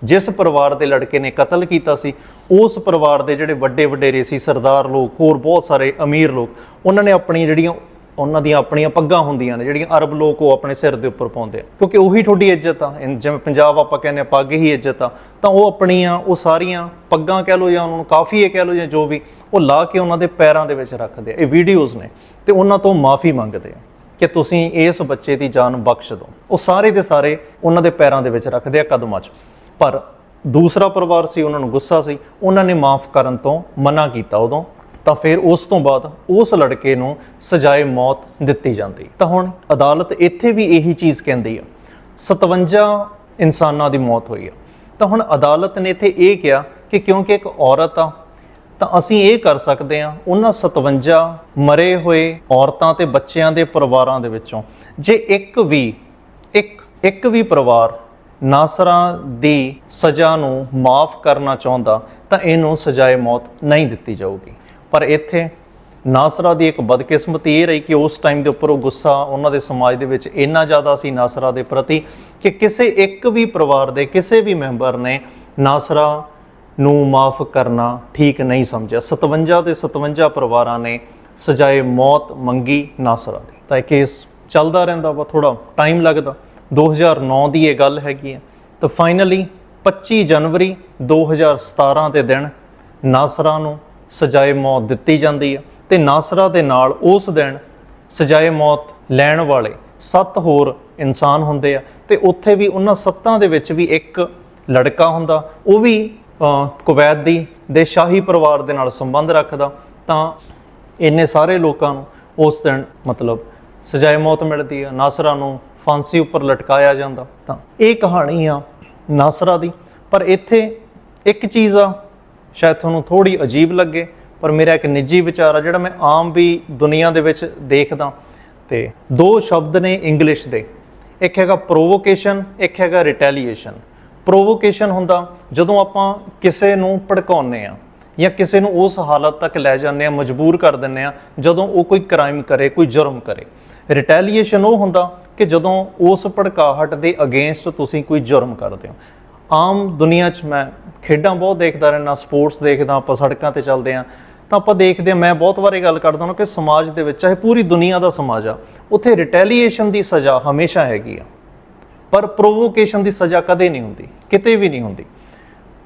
ਜਿਸ ਪਰਿਵਾਰ ਦੇ ਲੜਕੇ ਨੇ ਕਤਲ ਕੀਤਾ ਸੀ, ਉਸ ਪਰਿਵਾਰ ਦੇ ਜਿਹੜੇ ਵੱਡੇ ਵਡੇਰੇ ਸੀ ਸਰਦਾਰ ਲੋਕ, ਹੋਰ ਬਹੁਤ ਸਾਰੇ ਅਮੀਰ ਲੋਕ, ਉਹਨਾਂ ਨੇ ਆਪਣੀਆਂ ਜਿਹੜੀਆਂ ਉਹਨਾਂ ਦੀਆਂ ਆਪਣੀਆਂ ਪੱਗਾਂ ਹੁੰਦੀਆਂ ਨੇ, ਜਿਹੜੀਆਂ ਅਰਬ ਲੋਕ ਉਹ ਆਪਣੇ ਸਿਰ ਦੇ ਉੱਪਰ ਪਾਉਂਦੇ ਆ। ਕਿਉਂਕਿ ਉਹੀ ਤੁਹਾਡੀ ਇੱਜ਼ਤ ਆ। ਜਿਵੇਂ ਪੰਜਾਬ ਆਪਾਂ ਕਹਿੰਦੇ ਆ ਪੱਗ ਹੀ ਇੱਜ਼ਤ ਆ। ਤਾਂ ਉਹ ਆਪਣੀਆਂ, ਉਹ ਸਾਰੀਆਂ ਪੱਗਾਂ ਕਹਿ ਲਓ ਜਾਂ ਉਹਨਾਂ ਨੂੰ ਕਾਫੀਏ ਕਹਿ ਲਓ ਜਾਂ ਜੋ ਵੀ, ਉਹ ਲਾ ਕੇ ਉਹਨਾਂ ਦੇ ਪੈਰਾਂ ਦੇ ਵਿੱਚ ਰੱਖਦੇ ਆ। ਇਹ ਵੀਡੀਓਜ਼ ਨੇ। ਤੇ ਉਹਨਾਂ ਤੋਂ ਮਾਫੀ ਮੰਗਦੇ ਆ ਕਿ ਤੁਸੀਂ ਇਸ ਬੱਚੇ ਦੀ ਜਾਨ ਬਖਸ਼ ਦਿਓ। ਉਹ ਸਾਰੇ ਦੇ ਸਾਰੇ ਉਹਨਾਂ ਦੇ ਪੈਰਾਂ ਦੇ ਵਿੱਚ ਰੱਖਦੇ ਆ ਕਦਮਾਂ 'ਚ। ਪਰ ਦੂਸਰਾ ਪਰਿਵਾਰ ਸੀ, ਉਹਨਾਂ ਨੂੰ ਗੁੱਸਾ ਸੀ। ਉਹਨਾਂ ਨੇ ਮਾਫ ਕਰਨ ਤੋਂ ਮਨਾ ਕੀਤਾ ਉਦੋਂ। ਤਾਂ ਫਿਰ ਉਸ ਤੋਂ ਬਾਅਦ ਉਸ ਲੜਕੇ ਨੂੰ ਸਜ਼ਾਏ ਮੌਤ ਦਿੱਤੀ ਜਾਂਦੀ। ਤਾਂ ਹੁਣ ਅਦਾਲਤ ਇੱਥੇ ਵੀ ਇਹੀ ਚੀਜ਼ ਕਹਿੰਦੀ ਆ 57 ਇਨਸਾਨਾਂ ਦੀ ਮੌਤ ਹੋਈ ਆ। ਤਾਂ ਹੁਣ ਅਦਾਲਤ ਨੇ ਇੱਥੇ ਇਹ ਕਿਹਾ ਕਿ ਕਿਉਂਕਿ ਇੱਕ ਔਰਤ ਆ, ਤਾਂ ਅਸੀਂ ਇਹ ਕਰ ਸਕਦੇ ਹਾਂ, ਉਹਨਾਂ 57 ਮਰੇ ਹੋਏ ਔਰਤਾਂ ਤੇ ਬੱਚਿਆਂ ਦੇ ਪਰਿਵਾਰਾਂ ਦੇ ਵਿੱਚੋਂ ਜੇ ਇੱਕ ਵੀ, ਇੱਕ ਇੱਕ ਵੀ ਪਰਿਵਾਰ ਨਾਸਰਾਂ ਦੀ ਸਜ਼ਾ ਨੂੰ ਮਾਫ ਕਰਨਾ ਚਾਹੁੰਦਾ, ਤਾਂ ਇਹਨੂੰ ਸਜ਼ਾਏ ਮੌਤ ਨਹੀਂ ਦਿੱਤੀ ਜਾਊਗੀ। ਪਰ ਇੱਥੇ ਨਾਸਰਾ ਦੀ ਇੱਕ ਬਦਕਿਸਮਤੀ ਇਹ ਰਹੀ ਕਿ ਉਸ ਟਾਈਮ ਦੇ ਉੱਪਰ ਉਹ ਗੁੱਸਾ ਉਹਨਾਂ ਦੇ ਸਮਾਜ ਦੇ ਵਿੱਚ ਇੰਨਾ ਜ਼ਿਆਦਾ ਸੀ ਨਾਸਰਾ ਦੇ ਪ੍ਰਤੀ ਕਿ ਕਿਸੇ ਇੱਕ ਵੀ ਪਰਿਵਾਰ ਦੇ ਕਿਸੇ ਵੀ ਮੈਂਬਰ ਨੇ ਨਾਸਰਾ ਨੂੰ ਮਾਫ ਕਰਨਾ ਠੀਕ ਨਹੀਂ ਸਮਝਿਆ। 57 ਦੇ 57 ਪਰਿਵਾਰਾਂ ਨੇ ਸਜ਼ਾਏ ਮੌਤ ਮੰਗੀ ਨਾਸਰਾ ਦੀ। ਤਾਂ ਇਹ ਕੇਸ ਚੱਲਦਾ ਰਹਿੰਦਾ ਵਾ ਥੋੜਾ ਟਾਈਮ ਲੱਗਦਾ। 2009 ਦੀ ਇਹ ਗੱਲ ਹੈਗੀ ਹੈ ਤਾਂ ਫਾਈਨਲੀ 25 ਜਨਵਰੀ 2017 ਦੇ ਦਿਨ ਨਾਸਰਾ ਨੂੰ ਸਜ਼ਾਏ ਮੌਤ ਦਿੱਤੀ ਜਾਂਦੀ ਹੈ ਤੇ ਨਾਸਰਾ ਦੇ ਨਾਲ ਉਸ ਦਿਨ ਸਜ਼ਾਏ ਮੌਤ ਲੈਣ ਵਾਲੇ ਸੱਤ ਹੋਰ ਇਨਸਾਨ ਹੁੰਦੇ ਆ ਤੇ ਉੱਥੇ ਵੀ ਉਹਨਾਂ ਸੱਤਾਂ ਦੇ ਵਿੱਚ ਵੀ ਇੱਕ ਲੜਕਾ ਹੁੰਦਾ ਉਹ ਵੀ ਅਹ, ਕੁਵੈਤ ਦੀ ਦੇ ਸ਼ਾਹੀ ਪਰਿਵਾਰ ਦੇ ਨਾਲ ਸੰਬੰਧ ਰੱਖਦਾ ਤਾਂ ਇੰਨੇ ਸਾਰੇ ਲੋਕਾਂ ਨੂੰ ਉਸ ਦਿਨ ਮਤਲਬ ਸਜ਼ਾਏ ਮੌਤ ਮਿਲਦੀ ਆ ਨਾਸਰਾ ਨੂੰ ਫਾਂਸੀ ਉੱਪਰ ਲਟਕਾਇਆ ਜਾਂਦਾ ਤਾਂ ਇਹ ਕਹਾਣੀ ਆ ਨਾਸਰਾ ਦੀ ਪਰ ਇੱਥੇ ਇੱਕ ਚੀਜ਼ ਆ ਸ਼ਾਇਦ ਤੁਹਾਨੂੰ ਥੋੜੀ ਅਜੀਬ ਲੱਗੇ, ਪਰ ਮੇਰਾ ਇੱਕ ਨਿੱਜੀ ਵਿਚਾਰ ਆ ਜਿਹੜਾ ਮੈਂ ਆਮ ਵੀ ਦੁਨੀਆ ਦੇ ਵਿੱਚ ਦੇਖਦਾ। ਤੇ ਦੋ ਸ਼ਬਦ ਨੇ ਇੰਗਲਿਸ਼ ਦੇ। ਇੱਕ ਹੈਗਾ ਪ੍ਰੋਵੋਕੇਸ਼ਨ ਇੱਕ ਹੈਗਾ ਰਿਟੈਲੀਏਸ਼ਨ ਪ੍ਰੋਵੋਕੇਸ਼ਨ ਹੁੰਦਾ, ਜਦੋਂ ਆਪਾਂ ਕਿਸੇ ਨੂੰ ਭੜਕਾਉਂਦੇ ਆ ਜਾਂ ਕਿਸੇ ਨੂੰ ਉਸ ਹਾਲਤ ਤੱਕ ਲੈ ਜਾਂਦੇ ਆ ਮਜਬੂਰ ਕਰ ਦਿੰਦੇ ਆ ਜਦੋਂ ਉਹ ਕੋਈ ਕ੍ਰਾਈਮ ਕਰੇ, ਕੋਈ ਜੁਰਮ ਕਰੇ। ਰਿਟੈਲੀਏਸ਼ਨ ਉਹ ਹੁੰਦਾ ਕਿ ਜਦੋਂ ਉਸ ਭੜਕਾਹਟ ਦੇ ਅਗੇਂਸਟ ਤੁਸੀਂ ਕੋਈ ਜੁਰਮ ਕਰਦੇ ਹੋ। ਆਮ ਦੁਨੀਆ 'ਚ ਮੈਂ ਖੇਡਾਂ ਬਹੁਤ ਦੇਖਦਾ ਰਹਿਣਾ ਸਪੋਰਟਸ ਦੇਖਦਾ, ਆਪਾਂ ਸੜਕਾਂ ਤੇ ਚੱਲਦੇ ਆ ਤਾਂ ਆਪਾਂ ਦੇਖਦੇ ਆ ਮੈਂ ਬਹੁਤ ਵਾਰੀ ਗੱਲ ਕਰਦਾ ਹਾਂ ਕਿ ਸਮਾਜ ਦੇ ਵਿੱਚ, ਚਾਹੇ ਪੂਰੀ ਦੁਨੀਆ ਦਾ ਸਮਾਜ ਆ, ਉੱਥੇ ਰਿਟੈਲੀਏਸ਼ਨ ਦੀ ਸਜ਼ਾ ਹਮੇਸ਼ਾ ਹੈਗੀ ਆ। ਪਰ ਪ੍ਰੋਵੋਕੇਸ਼ਨ ਦੀ ਸਜ਼ਾ ਕਦੇ ਨਹੀਂ ਹੁੰਦੀ, ਕਿਤੇ ਵੀ ਨਹੀਂ ਹੁੰਦੀ।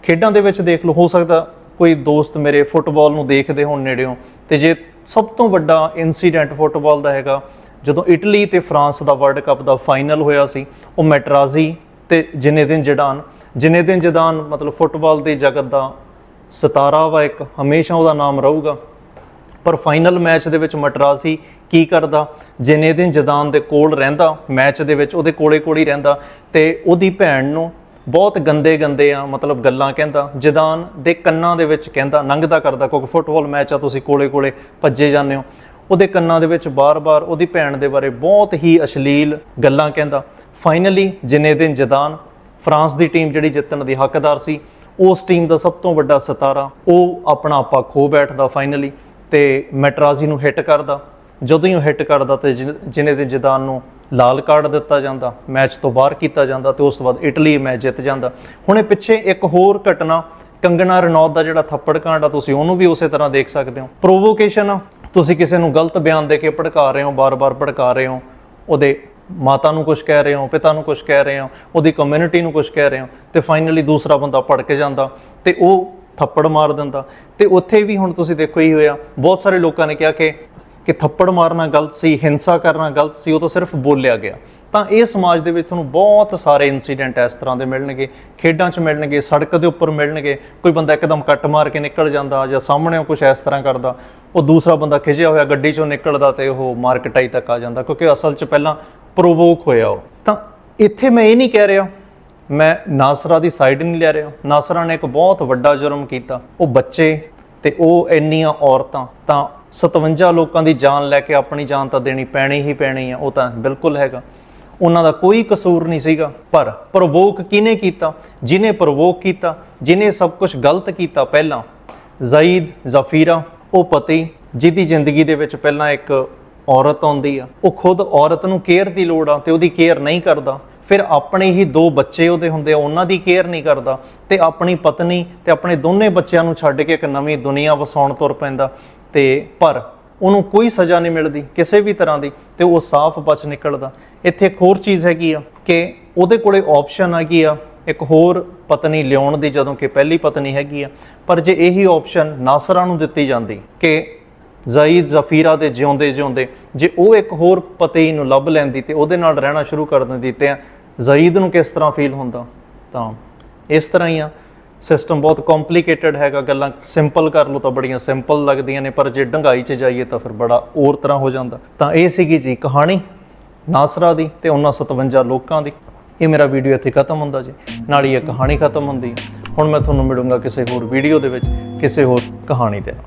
ਖੇਡਾਂ ਦੇ ਵਿੱਚ ਦੇਖ ਲਓ, ਹੋ ਸਕਦਾ ਕੋਈ ਦੋਸਤ ਮੇਰੇ ਫੁੱਟਬਾਲ ਨੂੰ ਦੇਖਦੇ ਹੋਣ ਨੇੜਿਓਂ ਤੇ ਜੇ ਸਭ ਤੋਂ ਵੱਡਾ ਇਨਸੀਡੈਂਟ ਫੁੱਟਬਾਲ ਦਾ ਹੈਗਾ, ਜਦੋਂ ਇਟਲੀ ਤੇ ਫਰਾਂਸ ਦਾ ਵਰਲਡ ਕੱਪ ਦਾ ਫਾਈਨਲ ਹੋਇਆ ਸੀ, ਉਹ ਮੈਟਰਾਜ਼ੀ ਤੇ ਜਿਨੇਦਿਨ ਜਿਡਾਨ ਜਿਨੇਦਿਨ ਜਦਾਨ ਮਤਲਬ ਫੁੱਟਬਾਲ ਦੀ ਜਗਤ ਦਾ ਸਿਤਾਰਾ ਵਾ ਇੱਕ, ਹਮੇਸ਼ਾ ਉਹਦਾ ਨਾਮ ਰਹੂਗਾ। ਪਰ ਫਾਈਨਲ ਮੈਚ ਦੇ ਵਿੱਚ ਮਟਰਾਸੀ ਕੀ ਕਰਦਾ? ਜਿਨੇਦਿਨ ਜਦਾਨ ਦੇ ਕੋਲ ਰਹਿੰਦਾ, ਮੈਚ ਦੇ ਵਿੱਚ ਉਹਦੇ ਕੋਲੇ ਕੋਲ ਹੀ ਰਹਿੰਦਾ ਤੇ ਉਹਦੀ ਭੈਣ ਨੂੰ ਬਹੁਤ ਗੰਦੇ ਗੰਦੇ ਆ, ਮਤਲਬ ਗੱਲਾਂ ਕਹਿੰਦਾ। ਜਦਾਨ ਦੇ ਕੰਨਾਂ ਦੇ ਵਿੱਚ ਕਹਿੰਦਾ, ਨੰਗਦਾ ਕਰਦਾ ਕਿਉਂਕਿ ਫੁੱਟਬਾਲ ਮੈਚ ਆ, ਤੁਸੀਂ ਕੋਲੇ ਕੋਲੇ ਭੱਜੇ ਜਾਂਦੇ ਹੋ। ਉਹਦੇ ਕੰਨਾਂ ਦੇ ਵਿੱਚ ਬਾਰ-ਬਾਰ ਉਹਦੀ ਭੈਣ ਦੇ ਬਾਰੇ ਬਹੁਤ ਹੀ ਅਸ਼ਲੀਲ ਗੱਲਾਂ ਕਹਿੰਦਾ। ਫਾਈਨਲੀ ਜਿਨੇਦਿਨ ਜਦਾਨ ਫਰਾਂਸ ਦੀ ਟੀਮ ਜਿਹੜੀ ਜਿੱਤਣ ਦੀ ਹੱਕਦਾਰ ਸੀ, ਉਸ ਟੀਮ ਦਾ ਸਭ ਤੋਂ ਵੱਡਾ ਸਿਤਾਰਾ, ਉਹ ਆਪਣਾ ਆਪਾ ਖੋ ਬੈਠਦਾ ਫਾਈਨਲੀ ਤੇ ਮੈਟਰਾਜ਼ੀ ਨੂੰ ਹਿੱਟ ਕਰਦਾ। ਜਦੋਂ ਹੀ ਉਹ ਹਿੱਟ ਕਰਦਾ ਤੇ ਜਿਨੇ ਦੇ ਜਿਦਾਨ ਨੂੰ ਲਾਲ ਕਾਰਡ ਦਿੱਤਾ ਜਾਂਦਾ, ਮੈਚ ਤੋਂ ਬਾਹਰ ਕੀਤਾ ਜਾਂਦਾ ਤੇ ਉਸ ਤੋਂ ਬਾਅਦ ਇਟਲੀ ਮੈਚ ਜਿੱਤ ਜਾਂਦਾ। ਹੁਣ ਇਹ ਪਿੱਛੇ ਇੱਕ ਹੋਰ ਘਟਨਾ, ਕੰਗਣਾ ਰਣੌਤ ਦਾ ਜਿਹੜਾ ਥੱਪੜ ਕਾਂਡ ਆ, ਤੁਸੀਂ ਉਹਨੂੰ ਵੀ ਉਸੇ ਤਰ੍ਹਾਂ ਦੇਖ ਸਕਦੇ ਹੋ। ਪ੍ਰੋਵੋਕੇਸ਼ਨ ਤੁਸੀਂ ਕਿਸੇ ਨੂੰ ਗਲਤ ਬਿਆਨ ਦੇ ਕੇ ਭੜਕਾ ਰਹੇ ਹੋ, ਬਾਰ-ਬਾਰ ਭੜਕਾ ਰਹੇ ਹੋ, ਉਹਦੇ ਮਾਤਾ ਨੂੰ ਕੁਝ ਕਹਿ ਰਹੇ ਹੋ, ਪਿਤਾ ਨੂੰ ਕੁਝ ਕਹਿ ਰਹੇ ਹੋ, ਉਹਦੀ ਕਮਿਊਨਿਟੀ ਨੂੰ ਕੁਝ ਕਹਿ ਰਹੇ ਹੋ, ਤੇ ਫਾਈਨਲੀ ਦੂਸਰਾ ਬੰਦਾ ਭੜਕ ਜਾਂਦਾ ਤੇ ਉਹ ਥੱਪੜ ਮਾਰ ਦਿੰਦਾ। ਤੇ ਉੱਥੇ ਵੀ ਹੁਣ ਤੁਸੀਂ ਦੇਖੋ ਹੀ ਹੋਇਆ, ਬਹੁਤ ਸਾਰੇ ਲੋਕਾਂ ਨੇ ਕਿਹਾ ਕਿ ਕਿ ਥੱਪੜ ਮਾਰਨਾ ਗਲਤ ਸੀ, ਹਿੰਸਾ ਕਰਨਾ ਗਲਤ ਸੀ, ਉਹ ਤਾਂ ਸਿਰਫ ਬੋਲਿਆ ਗਿਆ। ਤਾਂ ਇਹ ਸਮਾਜ ਦੇ ਵਿੱਚ ਤੁਹਾਨੂੰ ਬਹੁਤ ਸਾਰੇ ਇਨਸੀਡੈਂਟ ਇਸ ਤਰ੍ਹਾਂ ਦੇ ਮਿਲਣਗੇ, ਖੇਡਾਂ 'ਚ ਮਿਲਣਗੇ, ਸੜਕ ਦੇ ਉੱਪਰ ਮਿਲਣਗੇ, ਕੋਈ ਬੰਦਾ ਇੱਕਦਮ ਕੱਟ ਮਾਰ ਕੇ ਨਿਕਲ ਜਾਂਦਾ ਜਾਂ ਸਾਹਮਣੇ ਕੁਝ ਇਸ ਤਰ੍ਹਾਂ ਕਰਦਾ, ਉਹ ਦੂਸਰਾ ਬੰਦਾ ਖਿਜਿਆ ਹੋਇਆ ਗੱਡੀ 'ਚੋਂ ਨਿਕਲਦਾ ਤੇ ਉਹ ਮਾਰਕਟਾਈ ਤੱਕ ਆ ਜਾਂਦਾ, ਕਿਉਂਕਿ ਅਸਲ 'ਚ ਪਹਿਲਾਂ ਪ੍ਰੋਵੋਕ ਹੋਇਆ ਉਹ। ਤਾਂ ਇੱਥੇ ਮੈਂ ਇਹ ਨਹੀਂ ਕਹਿ ਰਿਹਾ, ਮੈਂ ਨਾਸਰਾ ਦੀ ਸਾਈਡ ਨਹੀਂ ਲੈ ਰਿਹਾ। ਨਾਸਰਾ ਨੇ ਇੱਕ ਬਹੁਤ ਵੱਡਾ ਜੁਰਮ ਕੀਤਾ। ਉਹ ਬੱਚੇ ਤੇ ਉਹ ਇੰਨੀਆਂ ਔਰਤਾਂ, ਤਾਂ 57 ਲੋਕਾਂ ਦੀ ਜਾਨ ਲੈ ਕੇ ਆਪਣੀ ਜਾਨ ਤਾਂ ਦੇਣੀ ਪੈਣੀ ਹੀ ਪੈਣੀ ਆ, ਉਹ ਤਾਂ ਬਿਲਕੁਲ ਹੈਗਾ। ਉਹਨਾਂ ਦਾ ਕੋਈ ਕਸੂਰ ਨਹੀਂ ਸੀਗਾ। ਪਰ ਪ੍ਰਵੋਕ ਕਿਹਨੇ ਕੀਤਾ? ਜਿਨੇ ਪ੍ਰਵੋਕ ਕੀਤਾ ਜਿਨੇ ਸਭ ਕੁਝ ਗਲਤ ਕੀਤਾ ਪਹਿਲਾਂ, ਜ਼ਈਦ, ਜ਼ਫੀਰਾ, ਉਹ ਪਤੀ, ਜਿਹਦੀ ਜ਼ਿੰਦਗੀ ਦੇ ਵਿੱਚ ਪਹਿਲਾਂ ਇੱਕ ਔਰਤ ਆਉਂਦੀ ਆ, ਉਹ ਖੁਦ ਔਰਤ ਨੂੰ ਕੇਅਰ ਦੀ ਲੋੜ ਆ ਤੇ ਉਹਦੀ ਕੇਅਰ ਨਹੀਂ ਕਰਦਾ। ਫਿਰ ਆਪਣੇ ਹੀ ਦੋ ਬੱਚੇ ਉਹਦੇ ਹੁੰਦੇ ਆ, ਉਹਨਾਂ ਦੀ ਕੇਅਰ ਨਹੀਂ ਕਰਦਾ ਤੇ ਆਪਣੀ ਪਤਨੀ ਤੇ ਆਪਣੇ ਦੋਨੇ ਬੱਚਿਆਂ ਨੂੰ ਛੱਡ ਕੇ ਇੱਕ ਨਵੀਂ ਦੁਨੀਆ ਵਸਾਉਣ ਤੁਰ ਪੈਂਦਾ। ਤੇ ਪਰ ਉਹਨੂੰ ਕੋਈ ਸਜ਼ਾ ਨਹੀਂ ਮਿਲਦੀ, ਕਿਸੇ ਵੀ ਤਰ੍ਹਾਂ ਦੀ ਤੇ ਉਹ ਸਾਫ਼ ਬਚ ਨਿਕਲਦਾ। ਇੱਥੇ ਇੱਕ ਹੋਰ ਚੀਜ਼ ਹੈਗੀ ਆ ਕਿ ਉਹਦੇ ਕੋਲੇ ਆਪਸ਼ਨ ਹੈਗੀ ਆ, ਇੱਕ ਹੋਰ ਪਤਨੀ ਲਿਆਉਣ ਦੀ ਜਦੋਂ ਕਿ ਪਹਿਲੀ ਪਤਨੀ ਹੈਗੀ ਆ, ਪਰ ਜੇ ਇਹੀ ਆਪਸ਼ਨ ਨਾਸਰਾਂ ਨੂੰ ਦਿੱਤੀ ਜਾਂਦੀ ਕਿ ਜ਼ਈਦ ਜ਼ਫੀਰਾ ਦੇ ਜਿਉਂਦੇ ਜਿਉਂਦੇ ਜੇ ਉਹ ਇੱਕ ਹੋਰ ਪਤੀ ਨੂੰ ਲੱਭ ਲੈਂਦੀ ਤੇ ਉਹਦੇ ਨਾਲ ਰਹਿਣਾ ਸ਼ੁਰੂ ਕਰ ਦਿੰਦੀ ਤੇ ਜ਼ਈਦ ਨੂੰ ਕਿਸ ਤਰ੍ਹਾਂ ਫੀਲ ਹੁੰਦਾ? ਤਾਂ ਇਸ ਤਰ੍ਹਾਂ ਹੀ ਆ। ਸਿਸਟਮ ਬਹੁਤ ਕੰਪਲਿਕੇਟਡ ਹੈਗਾ, ਗੱਲਾਂ ਸਿੰਪਲ ਕਰ ਲਓ ਤਾਂ ਬੜੀਆਂ ਸਿੰਪਲ ਲੱਗਦੀਆਂ ਨੇ, ਪਰ ਜੇ ਡੰਗਾਈ 'ਚ ਜਾਈਏ ਤਾਂ ਫਿਰ ਬੜਾ ਹੋਰ ਤਰ੍ਹਾਂ ਹੋ ਜਾਂਦਾ। ਤਾਂ ਇਹ ਸੀਗੀ ਜੀ ਕਹਾਣੀ ਨਾਸਰਾ ਦੀ ਤੇ ਉਹਨਾਂ 57 ਲੋਕਾਂ ਦੀ। ਇਹ ਮੇਰਾ ਵੀਡੀਓ ਇੱਥੇ ਖਤਮ ਹੁੰਦਾ ਜੀ। ਨਾਲ ਹੀ ਇਹ ਕਹਾਣੀ ਖਤਮ ਹੁੰਦੀ। ਹੁਣ ਮੈਂ ਤੁਹਾਨੂੰ ਮਿਲੂੰਗਾ ਕਿਸੇ ਹੋਰ ਵੀਡੀਓ ਦੇ ਵਿੱਚ, ਕਿਸੇ ਹੋਰ ਕਹਾਣੀ ਦੇ ਨਾਲ।